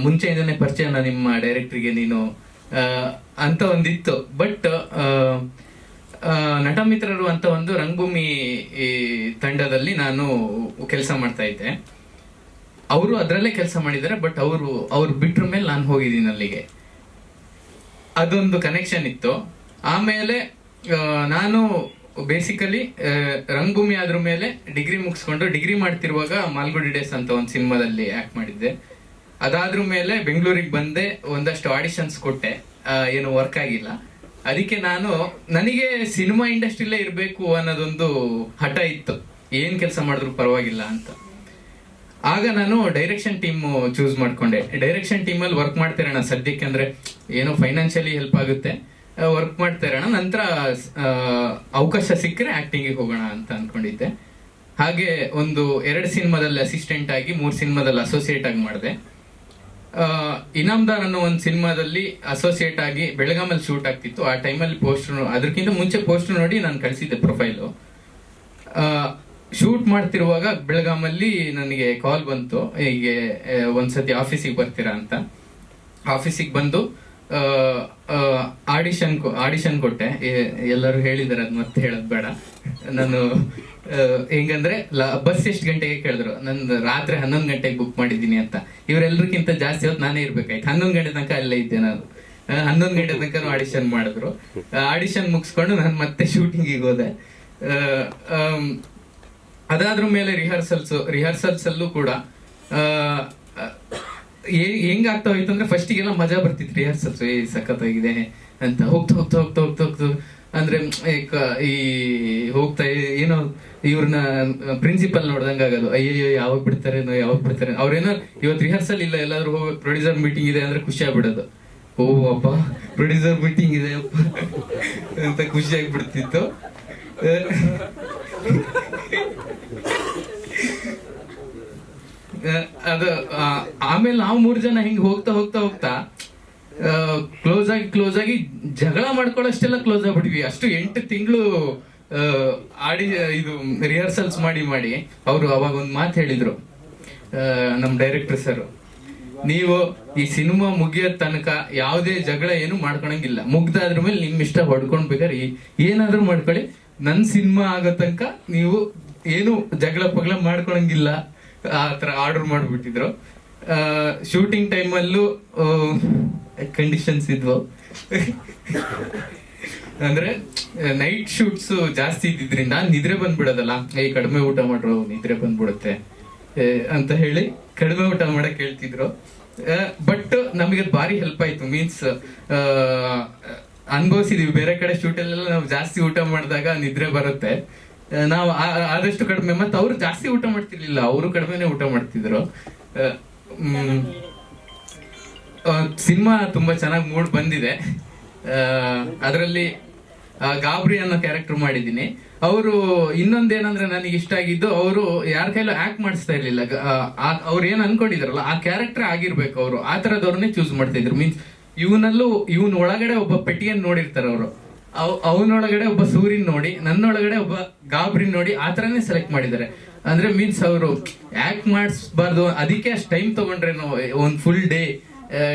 ಮುಂಚೆಯಿಂದನೇ ಪರಿಚಯನ ನಿಮ್ಮ ಡೈರೆಕ್ಟ್ರಿಗೆ ನೀನು ಅಂತ ಒಂದಿತ್ತು. ಬಟ್ ನಟ ಮಿತ್ರರು ಅಂತ ಒಂದು ರಂಗಭೂಮಿ ತಂಡದಲ್ಲಿ ನಾನು ಕೆಲಸ ಮಾಡ್ತಾ ಇದ್ದೆ. ಅವರು ಅದರಲ್ಲೇ ಕೆಲಸ ಮಾಡಿದ್ದಾರೆ ಬಟ್ ಅವರು, ಅವ್ರು ಬಿಟ್ರ ಮೇಲೆ ನಾನು ಹೋಗಿದ್ದೀನಿ ಅಲ್ಲಿಗೆ. ಅದೊಂದು ಕನೆಕ್ಷನ್ ಇತ್ತು. ಆಮೇಲೆ ನಾನು ಬೇಸಿಕಲಿ ರಂಗಭೂಮಿ ಆದ್ರ ಮೇಲೆ ಡಿಗ್ರಿ ಮುಗಿಸ್ಕೊಂಡು ಡಿಗ್ರಿ ಮಾಡ್ತಿರುವಾಗ ಮಾಲ್ಗುಡಿ ಡೇಸ್ ಅಂತ ಒಂದು ಸಿನಿಮಾದಲ್ಲಿ ಆಕ್ಟ್ ಮಾಡಿದ್ದೆ. ಅದಾದ್ರ ಮೇಲೆ ಬೆಂಗಳೂರಿಗೆ ಬಂದೆ, ಒಂದಷ್ಟು ಆಡಿಷನ್ಸ್ ಕೊಟ್ಟೆ. ಏನು ವರ್ಕ್ ಆಗಿಲ್ಲ. ಅದಕ್ಕೆ ನಾನು, ನನಗೆ ಸಿನಿಮಾ ಇಂಡಸ್ಟ್ರಿಲೇ ಇರಬೇಕು ಅನ್ನೋದೊಂದು ಹಠ ಇತ್ತು. ಏನು ಕೆಲಸ ಮಾಡಿದ್ರು ಪರವಾಗಿಲ್ಲ ಅಂತ. ಆಗ ನಾನು ಡೈರೆಕ್ಷನ್ ಟೀಮ್ ಚೂಸ್ ಮಾಡ್ಕೊಂಡೆ. ಡೈರೆಕ್ಷನ್ ಟೀಮಲ್ಲಿ ವರ್ಕ್ ಮಾಡ್ತಿರೋಣ ಸದ್ಯಕ್ಕೆ ಅಂದ್ರೆ, ಏನೋ ಫೈನಾನ್ಷಿಯಲಿ ಹೆಲ್ಪ್ ಆಗುತ್ತೆ. ವರ್ಕ್ ಮಾಡ್ತಾ ಇರೋಣ ನಂತರ ಅವಕಾಶ ಸಿಕ್ಕರೆ ಆಕ್ಟಿಂಗ್ ಹೋಗೋಣ ಅಂತ ಅನ್ಕೊಂಡಿದ್ದೆ. ಹಾಗೆ ಒಂದು ಎರಡು ಸಿನಿಮಾದಲ್ಲಿ ಅಸಿಸ್ಟೆಂಟ್ ಆಗಿ, ಮೂರು ಸಿನಿಮಾದಲ್ಲಿ ಅಸೋಸಿಯೇಟ್ ಆಗಿ ಮಾಡಿದೆ. ಇನಾಮ್ದಾರ್ ಅನ್ನೋ ಒಂದು ಸಿನಿಮಾದಲ್ಲಿ ಅಸೋಸಿಯೇಟ್ ಆಗಿ ಬೆಳಗಾಮಲ್ಲಿ ಶೂಟ್ ಆಗ್ತಿತ್ತು. ಆ ಟೈಮಲ್ಲಿ ಪೋಸ್ಟರ್ ಅದಕ್ಕಿಂತ ಮುಂಚೆ ಪೋಸ್ಟರ್ ನೋಡಿ ನಾನು ಕಳಿಸಿದ್ದೆ ಪ್ರೊಫೈಲು ಶೂಟ್ ಮಾಡ್ತಿರುವಾಗ ಬೆಳಗಾಮಲ್ಲಿ ನನಗೆ ಕಾಲ್ ಬಂತು. ಹೀಗೆ ಒಂದ್ಸತಿ ಆಫೀಸಿಗೆ ಬರ್ತೀರಾ ಅಂತ. ಆಫೀಸಿಗೆ ಬಂದು ಆಡಿಷನ್ ಆಡಿಷನ್ ಕೊಟ್ಟೆ. ಎಲ್ಲರೂ ಹೇಳಿದಾರೆ, ಅದು ಮತ್ತೆ ಹೇಳೋದ್ ಬೇಡ. ನಾನು ಹೆಂಗಂದ್ರೆ ಬಸ್ ಎಷ್ಟು ಗಂಟೆಗೆ ಕೇಳಿದ್ರು. ನಂದು ರಾತ್ರಿ ಹನ್ನೊಂದು ಗಂಟೆಗೆ ಬುಕ್ ಮಾಡಿದ್ದೀನಿ ಅಂತ. ಇವರೆಲ್ಲರಿಗಿಂತ ಜಾಸ್ತಿ ಹೊತ್ತು ನಾನೇ ಇರ್ಬೇಕಾಯ್ತು. ಹನ್ನೊಂದು ಗಂಟೆ ತನಕ ಅಲ್ಲೇ ಇದ್ದೆ ನಾನು. ಹನ್ನೊಂದು ಗಂಟೆ ತನಕ ಆಡಿಷನ್ ಮಾಡಿದ್ರು. ಆಡಿಷನ್ ಮುಗಿಸ್ಕೊಂಡು ನಾನು ಮತ್ತೆ ಶೂಟಿಂಗಿಗೆ ಹೋದೆ. ಅದಾದ್ರ ಮೇಲೆ ರಿಹರ್ಸಲ್ಸ್ ರಿಹರ್ಸಲ್ಸ್ ಅಲ್ಲೂ ಕೂಡ ಆ, ಆ, ಹೇ- ಹೆಂಗ್ ಆಗ್ತಾ ಹೋಯ್ತು ಅಂದ್ರೆ ಫಸ್ಟಿಗೆಲ್ಲ ಮಜಾ ಬರ್ತಿತ್ತು. ರಿಹರ್ಸಲ್ಸ್ ಏ ಸಖತ್ತಾಗಿದೆ ಅಂತ ಹೋಗ್ತಾ ಹೋಗ್ತಾ ಹೋಗ್ತಾ ಹೋಗ್ತಾ ಹೋಗ್ತಾ ಅಂದ್ರೆ ಈ ಈ ಹೋಗ್ತಾ ಏನೋ ಇವ್ರನ್ನ ಪ್ರಿನ್ಸಿಪಲ್ ನೋಡ್ದಂಗ ಆಗೋದು ಅಯ್ಯಯ್ಯೋ ಯಾವಾಗ ಬಿಡ್ತಾರೆ ಯಾವಾಗ ಬಿಡ್ತಾರೆ ಅವ್ರೇನೋ ಇವತ್ತು ರಿಹರ್ಸಲ್ ಇಲ್ಲ ಎಲ್ಲಾದ್ರೂ ಹೋಗ್ಬೇಕು ಪ್ರೊಡ್ಯೂಸರ್ ಮೀಟಿಂಗ್ ಇದೆ ಅಂದ್ರೆ ಖುಷಿ ಆಗ್ಬಿಡೋದು. ಓ ಅಪ್ಪ ಪ್ರೊಡ್ಯೂಸರ್ ಮೀಟಿಂಗ್ ಇದೆ ಅಪ್ಪ. ಅಂತ ಖುಷಿ ಆಗ್ಬಿಡ್ತಿತ್ತು. ಅದು ಆಮೇಲೆ ನಾವು ಮೂರು ಜನ ಹಿಂಗೆ ಹೋಗ್ತಾ ಹೋಗ್ತಾ ಹೋಗ್ತಾ ಕ್ಲೋಸ್ ಆಗಿ ಕ್ಲೋಸ್ ಆಗಿ ಜಗಳ ಮಾಡ್ಕೊಳ್ಳೋಷ್ಟೆಲ್ಲ ಕ್ಲೋಸ್ ಆಗ್ಬಿಟ್ವಿ. ಅಷ್ಟು ಎಂಟು ತಿಂಗಳು ಆಡಿ, ಇದು ರಿಹರ್ಸಲ್ಸ್ ಮಾಡಿ ಮಾಡಿ ಅವರು ಅವಾಗ ಒಂದು ಮಾತು ಹೇಳಿದ್ರು. ನಮ್ಮ ನಮ್ ಡೈರೆಕ್ಟರ್ ಸರ್ ನೀವು ಈ ಸಿನಿಮಾ ಮುಗಿಯೋ ತನಕ ಯಾವುದೇ ಜಗಳ ಏನು ಮಾಡ್ಕೊಳಂಗಿಲ್ಲ. ಮುಗ್ದಾದ್ರ ಮೇಲೆ ನಿಮ್ಮ ಇಷ್ಟ ಹೊಡ್ಕೊಂಡ್ ಬೇಕಾದ್ರೆ ಏನಾದ್ರೂ ಮಾಡ್ಕೊಳ್ಳಿ. ನನ್ನ ಸಿನಿಮಾ ಆಗೋ ತನಕ ನೀವು ಏನು ಜಗಳ ಪಗಳ ಮಾಡ್ಕೊಳಂಗಿಲ್ಲ. ಆ ತರ ಆರ್ಡರ್ ಮಾಡಿಬಿಟ್ಟಿದ್ರು. ಶೂಟಿಂಗ್ ಟೈಮಲ್ಲೂ ಕಂಡೀಷನ್ಸ್ ಇದ್ವು. ಅಂದ್ರೆ ನೈಟ್ ಶೂಟ್ಸ್ ಜಾಸ್ತಿ ಇದ್ದಿದ್ರಿಂದ ನಿದ್ರೆ ಬಂದ್ಬಿಡೋದಲ್ಲ. ಏ, ಕಡಿಮೆ ಊಟ ಮಾಡ್ರು, ನಿದ್ರೆ ಬಂದ್ಬಿಡುತ್ತೆ ಅಂತ ಹೇಳಿ ಕಡಿಮೆ ಊಟ ಮಾಡಕ್ ಹೇಳ್ತಿದ್ರು. ಬಟ್ ನಮಗೆ ಭಾರಿ ಹೆಲ್ಪ್ ಆಯ್ತು. ಮೀನ್ಸ್ ಅನುಭವಿಸಿದೀವಿ. ಬೇರೆ ಕಡೆ ಶೂಟಲ್ಲೆಲ್ಲ ನಾವು ಜಾಸ್ತಿ ಊಟ ಮಾಡಿದಾಗ ನಿದ್ರೆ ಬರುತ್ತೆ. ನಾವು ಆದಷ್ಟು ಕಡಿಮೆ, ಮತ್ತೆ ಅವ್ರು ಜಾಸ್ತಿ ಊಟ ಮಾಡ್ತಿರ್ಲಿಲ್ಲ, ಅವರು ಕಡಿಮೆನೆ ಊಟ ಮಾಡ್ತಿದ್ರು. ಸಿನಿಮಾ ತುಂಬಾ ಚೆನ್ನಾಗಿ ಮೂಡ್ ಬಂದಿದೆ. ಅದರಲ್ಲಿ ಗಾಬ್ರಿ ಅನ್ನೋ ಕ್ಯಾರೆಕ್ಟರ್ ಮಾಡಿದ್ದೀನಿ. ಅವರು ಇನ್ನೊಂದೇನಂದ್ರೆ ನನಗೆ ಇಷ್ಟ ಆಗಿದ್ದು, ಅವರು ಯಾರ ಕೈಲೂ ಆಕ್ಟ್ ಮಾಡಿಸ್ತಾ ಇರ್ಲಿಲ್ಲ. ಅವ್ರು ಏನ್ ಅನ್ಕೊಂಡಿದ್ರಲ್ಲ, ಆ ಕ್ಯಾರೆಕ್ಟರ್ ಆಗಿರ್ಬೇಕು ಅವರು. ಆ ತರದವ್ರನ್ನೇ ಚೂಸ್ ಮಾಡ್ತಾ ಇದ್ರು. ಮೀನ್ಸ್, ಇವನಲ್ಲೂ, ಇವನ್ ಒಳಗಡೆ ಒಬ್ಬ ಪೆಟ್ಟಿಯನ್ನು ನೋಡಿರ್ತಾರೆ ಅವರು. ಅವನೊಳಗಡೆ ಒಬ್ಬ ಸೂರಿನ್ ನೋಡಿ ನನ್ನೊಳಗಡೆ ಒಬ್ಬ ಗಾಬ್ರಿನ್ ನೋಡಿ ಆ ತರನೇ ಸೆಲೆಕ್ಟ್ ಮಾಡಿದ್ದಾರೆ. ಅಂದ್ರೆ ಮೀನ್ಸ್ ಅವರು ಆಕ್ಟ್ ಮಾಡಿಸ್ಬಾರ್ದು ಅದಕ್ಕೆ ಅಷ್ಟು ಟೈಮ್ ತಗೊಂಡ್ರೇನೋ ಒಂದು ಫುಲ್ ಡೇ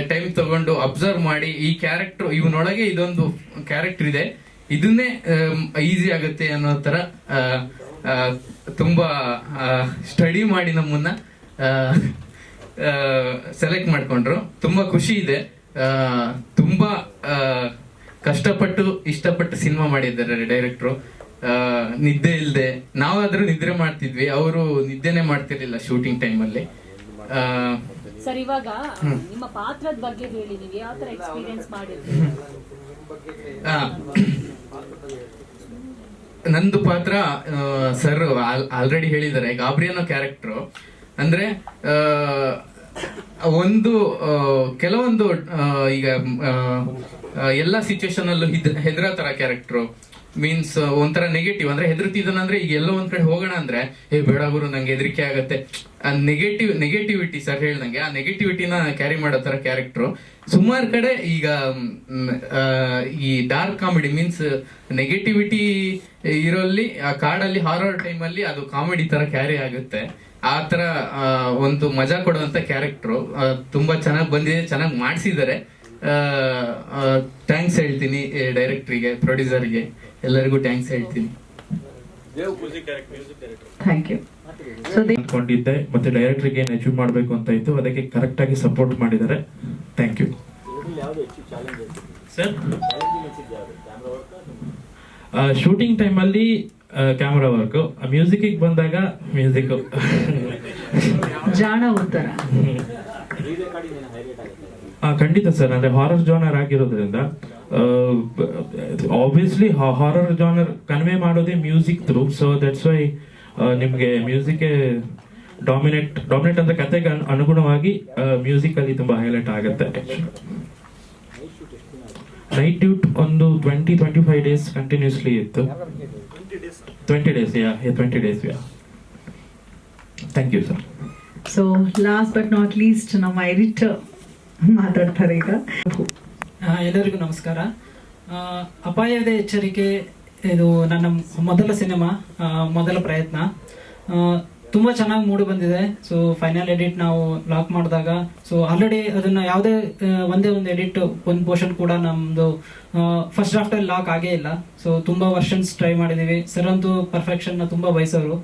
ಟೈಮ್ ತಗೊಂಡು ಅಬ್ಸರ್ವ್ ಮಾಡಿ ಈ ಕ್ಯಾರೆಕ್ಟರ್ ಇವನೊಳಗೆ ಇದೊಂದು ಕ್ಯಾರೆಕ್ಟರ್ ಇದೆ. ಇದನ್ನೇ ಈಸಿ ಆಗುತ್ತೆ ಅನ್ನೋ ಆ, ತುಂಬಾ ಸ್ಟಡಿ ಮಾಡಿ ನಮ್ಮನ್ನ ಸೆಲೆಕ್ಟ್ ಮಾಡಿಕೊಂಡ್ರು. ತುಂಬಾ ಖುಷಿ ಇದೆ. ತುಂಬಾ ಕಷ್ಟಪಟ್ಟು ಇಷ್ಟಪಟ್ಟು ಸಿನಿಮಾ ಮಾಡಿದ್ದಾರೆ ಡೈರೆಕ್ಟ್ರು. ನಿದ್ದೆ ಇಲ್ಲದೆ ನಾವಾದ್ರೂ ನಿದ್ರೆ ಮಾಡ್ತಿದ್ವಿ. ಅವರು ನಿದ್ದೆನೆ ಮಾಡ್ತಿರ್ಲಿಲ್ಲ ಶೂಟಿಂಗ್ ಟೈಮಲ್ಲಿ ಸರ್ ಇವಾಗ ನಿಮ್ಮ ಪಾತ್ರದ ಬಗ್ಗೆ ಹೇಳಿ. ನೀವು ಯಾವ ತರ ಎಕ್ಸ್ಪೀರಿಯನ್ಸ್ ಮಾಡಿದ್ರಿ? ನಂದು ಪಾತ್ರ ಸರ್ ಆಲ್ರೆಡಿ ಹೇಳಿದ್ದಾರೆ. ಗಾಬ್ರಿ ಅನ್ನೋ ಕ್ಯಾರೆಕ್ಟರ್. ಅಂದ್ರೆ ಆ, ಒಂದು ಕೆಲವೊಂದು ಈಗ ಎಲ್ಲ ಸಿಚುವೇಶನ್ ಅಲ್ಲೂ ಹೆದರ ತರ ಕ್ಯಾರೆಕ್ಟರ್ ಮೀನ್ಸ್ ಒಂಥರ ನೆಗೆಟಿವ್ ಅಂದ್ರೆ ಹೆದರ್ತಿದ್ದಾನಂದ್ರೆ ಈಗ ಎಲ್ಲೋ ಒಂದ್ ಕಡೆ ಹೋಗೋಣ ಅಂದ್ರೆ, ಏ, ಬೇಡ ಗುರು, ನಂಗೆ ಹೆದರಿಕೆ ಆಗತ್ತೆ. ಆ ನೆಗೆಟಿವ್ ನೆಗೆಟಿವಿಟಿ ಸರ್ ಹೇಳ್ದಂಗೆ ಆ ನೆಗೆಟಿವಿಟಿನ ಕ್ಯಾರಿ ಮಾಡೋ ತರ ಕ್ಯಾರೆಕ್ಟ್ರು ಸುಮಾರು ಕಡೆ ಈಗ ಈ ಡಾರ್ಕ್ ಕಾಮಿಡಿ ಮೀನ್ಸ್ ನೆಗೆಟಿವಿಟಿ ಇರೋಲ್ಲಿ, ಆ ಕಾಡಲ್ಲಿ ಹಾರರ್ ಟೈಮಲ್ಲಿ ಅದು ಕಾಮಿಡಿ ತರ ಕ್ಯಾರಿ ಆಗುತ್ತೆ. ಆ ತರ ಒಂದು ಮಜಾ ಕೊಡುವಂತ ಕ್ಯಾರೆಕ್ಟ್ರು ತುಂಬಾ ಚೆನ್ನಾಗಿ ಬಂದಿದೆ, ಚೆನ್ನಾಗಿ ಮಾಡಿಸಿದ್ದಾರೆ. ಥ್ಯಾಂಕ್ಸ್ ಹೇಳ್ತೀನಿ ಡೈರೆಕ್ಟ್ರಿಗೆ ಪ್ರೊಡ್ಯೂಸರ್ಗೆ ಎಲ್ಲರಿಗೂ ಥ್ಯಾಂಕ್ಸ್ ಹೇಳ್ತೀನಿ. ಥ್ಯಾಂಕ್ ಯು ಸೊ ಅಂದ್ಕೊಂಡಿದ್ದೆ ಮತ್ತೆ ಡೈರೆಕ್ಟರ್ಗೆ ಏನು ಅಚೀವ್ ಮಾಡಬೇಕು ಅಂತ ಇತ್ತು ಅದಕ್ಕೆ ಕರೆಕ್ಟ್ ಆಗಿ ಸಪೋರ್ಟ್ ಮಾಡಿದ್ದಾರೆ. ಥ್ಯಾಂಕ್ ಯು ಸರ್ ಶೂಟಿಂಗ್ ಟೈಮಲ್ಲಿ ಕ್ಯಾಮ್ರಾ ವರ್ಕ್ ಮ್ಯೂಸಿಕ್ಗೆ ಬಂದಾಗ ಮ್ಯೂಸಿಕ್ ಜಾಣ ಉತ್ತರ. ಖಂಡಿತ ಸರ್ ಅಂದ್ರೆ ಹಾರರ್ ಜೋನರ್ ಆಗಿರೋದ್ರಿಂದ ಆಬ್ವಿಯಸ್ಲಿ ಹಾರರ್ ಜಾನರ್ ಕನ್ವೆ ಮಾಡೋದೇ music through so that's why ನಿಮಗೆ ಮ್ಯೂಸಿಕ್ ಡಾಮಿನೇಟ್ ಡಾಮಿನೇಟ್ ಅಂದ್ರೆ ಕತೆಗೆ ಅನ್- ಅನುಗುಣವಾಗಿ ಮ್ಯೂಸಿಕ್ ಅಲ್ಲಿ ತುಂಬಾ ಹೈಲೈಟ್ ಆಗುತ್ತೆ. ನೈಟ್ ಡ್ಯೂಟ್ ಒಂದು twenty twenty five days continuously ಇತ್ತು twenty days yeah twenty days yeah thank you sir so last but not least ನಮ್ಮ ಎಡಿಟ್ ಮಾತಾಡ್ತಾರೆ ಈಗ. ಎಲ್ಲರಿಗೂ ನಮಸ್ಕಾರ. ಅಪಾಯದ ಎಚ್ಚರಿಕೆ, ಇದು ನನ್ನ ಮೊದಲ ಸಿನಿಮಾ ಮೊದಲ ಪ್ರಯತ್ನ. ತುಂಬ ಚೆನ್ನಾಗಿ ಮೂಡಿ ಬಂದಿದೆ. ಸೊ ಫೈನಲ್ ಎಡಿಟ್ ನಾವು ಲಾಕ್ ಮಾಡಿದಾಗ ಸೊ ಆಲ್ರೆಡಿ ಅದನ್ನು ಯಾವುದೇ ಒಂದೇ ಒಂದು ಎಡಿಟ್ ಒಂದು ಪೋರ್ಷನ್ ಕೂಡ ನಮ್ಮದು ಫಸ್ಟ್ ಡ್ರಾಫ್ಟಲ್ಲಿ ಲಾಕ್ ಆಗೇ ಇಲ್ಲ. ಸೊ ತುಂಬ ವರ್ಷನ್ಸ್ ಟ್ರೈ ಮಾಡಿದ್ದೀವಿ ಸರ್ ಅಂತೂ ಪರ್ಫೆಕ್ಷನ್ನ ತುಂಬ ಬಯಸೋರು.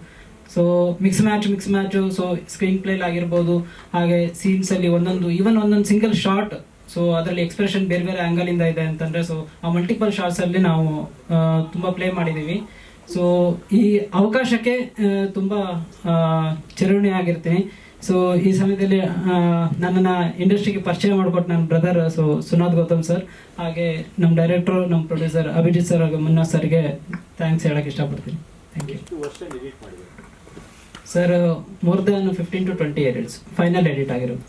So mix match mix match so screen ಪ್ಲೇಲ್ ಆಗಿರ್ಬೋದು, ಹಾಗೆ ಸೀನ್ಸಲ್ಲಿ ಒಂದೊಂದು ಈವನ್ ಒಂದೊಂದು ಸಿಂಗಲ್ ಶಾರ್ಟ್ ಸೊ ಅದರಲ್ಲಿ ಎಕ್ಸ್ಪ್ರೆಷನ್ ಬೇರೆ ಬೇರೆ ಆ್ಯಂಗಲ್ ಇಂದ ಇದೆ ಅಂತಂದ್ರೆ ಸೊ ಆ ಮಲ್ಟಿಪಲ್ ಶಾರ್ಟ್ಸ್ ಅಲ್ಲಿ ನಾವು ತುಂಬಾ ಪ್ಲೇ ಮಾಡಿದೀವಿ ಸೊ ಈ ಅವಕಾಶಕ್ಕೆ ತುಂಬಾ ಚಿರಋಣಿ ಆಗಿರ್ತೀನಿ. ಸೊ ಈ ಸಮಯದಲ್ಲಿ ನನ್ನನ್ನು ಇಂಡಸ್ಟ್ರಿಗೆ ಪರಿಚಯ ಮಾಡಿಕೊಟ್ಟು ನನ್ನ brother so Sunath Gautam sir ಹಾಗೆ ನಮ್ಮ ಡೈರೆಕ್ಟರ್ ನಮ್ಮ ಪ್ರೊಡ್ಯೂಸರ್ ಅಭಿಜಿತ್ ಸರ್ ಹಾಗೂ ಮುನ್ನಾ ಸರ್ಗೆ ಥ್ಯಾಂಕ್ಸ್ ಹೇಳಕ್ಕೆ ಇಷ್ಟಪಡ್ತೀನಿ. Thank you sir more than fifteen to twenty edits final edit ಆಗಿರೋದು.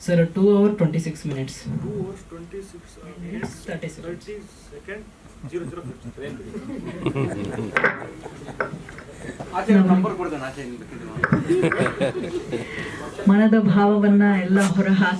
Sir two hour twenty six minutes two hours twenty six thirty thirty second zero zero frame ಆಚೆ number ಕೊಡ್ತಾನೆ ಆಚೆ ನಿಲ್ಬೇಕಿದ್ರೆ ಮನದ ಭಾವವನ್ನ ಎಲ್ಲ ಹೊರಹಾಕ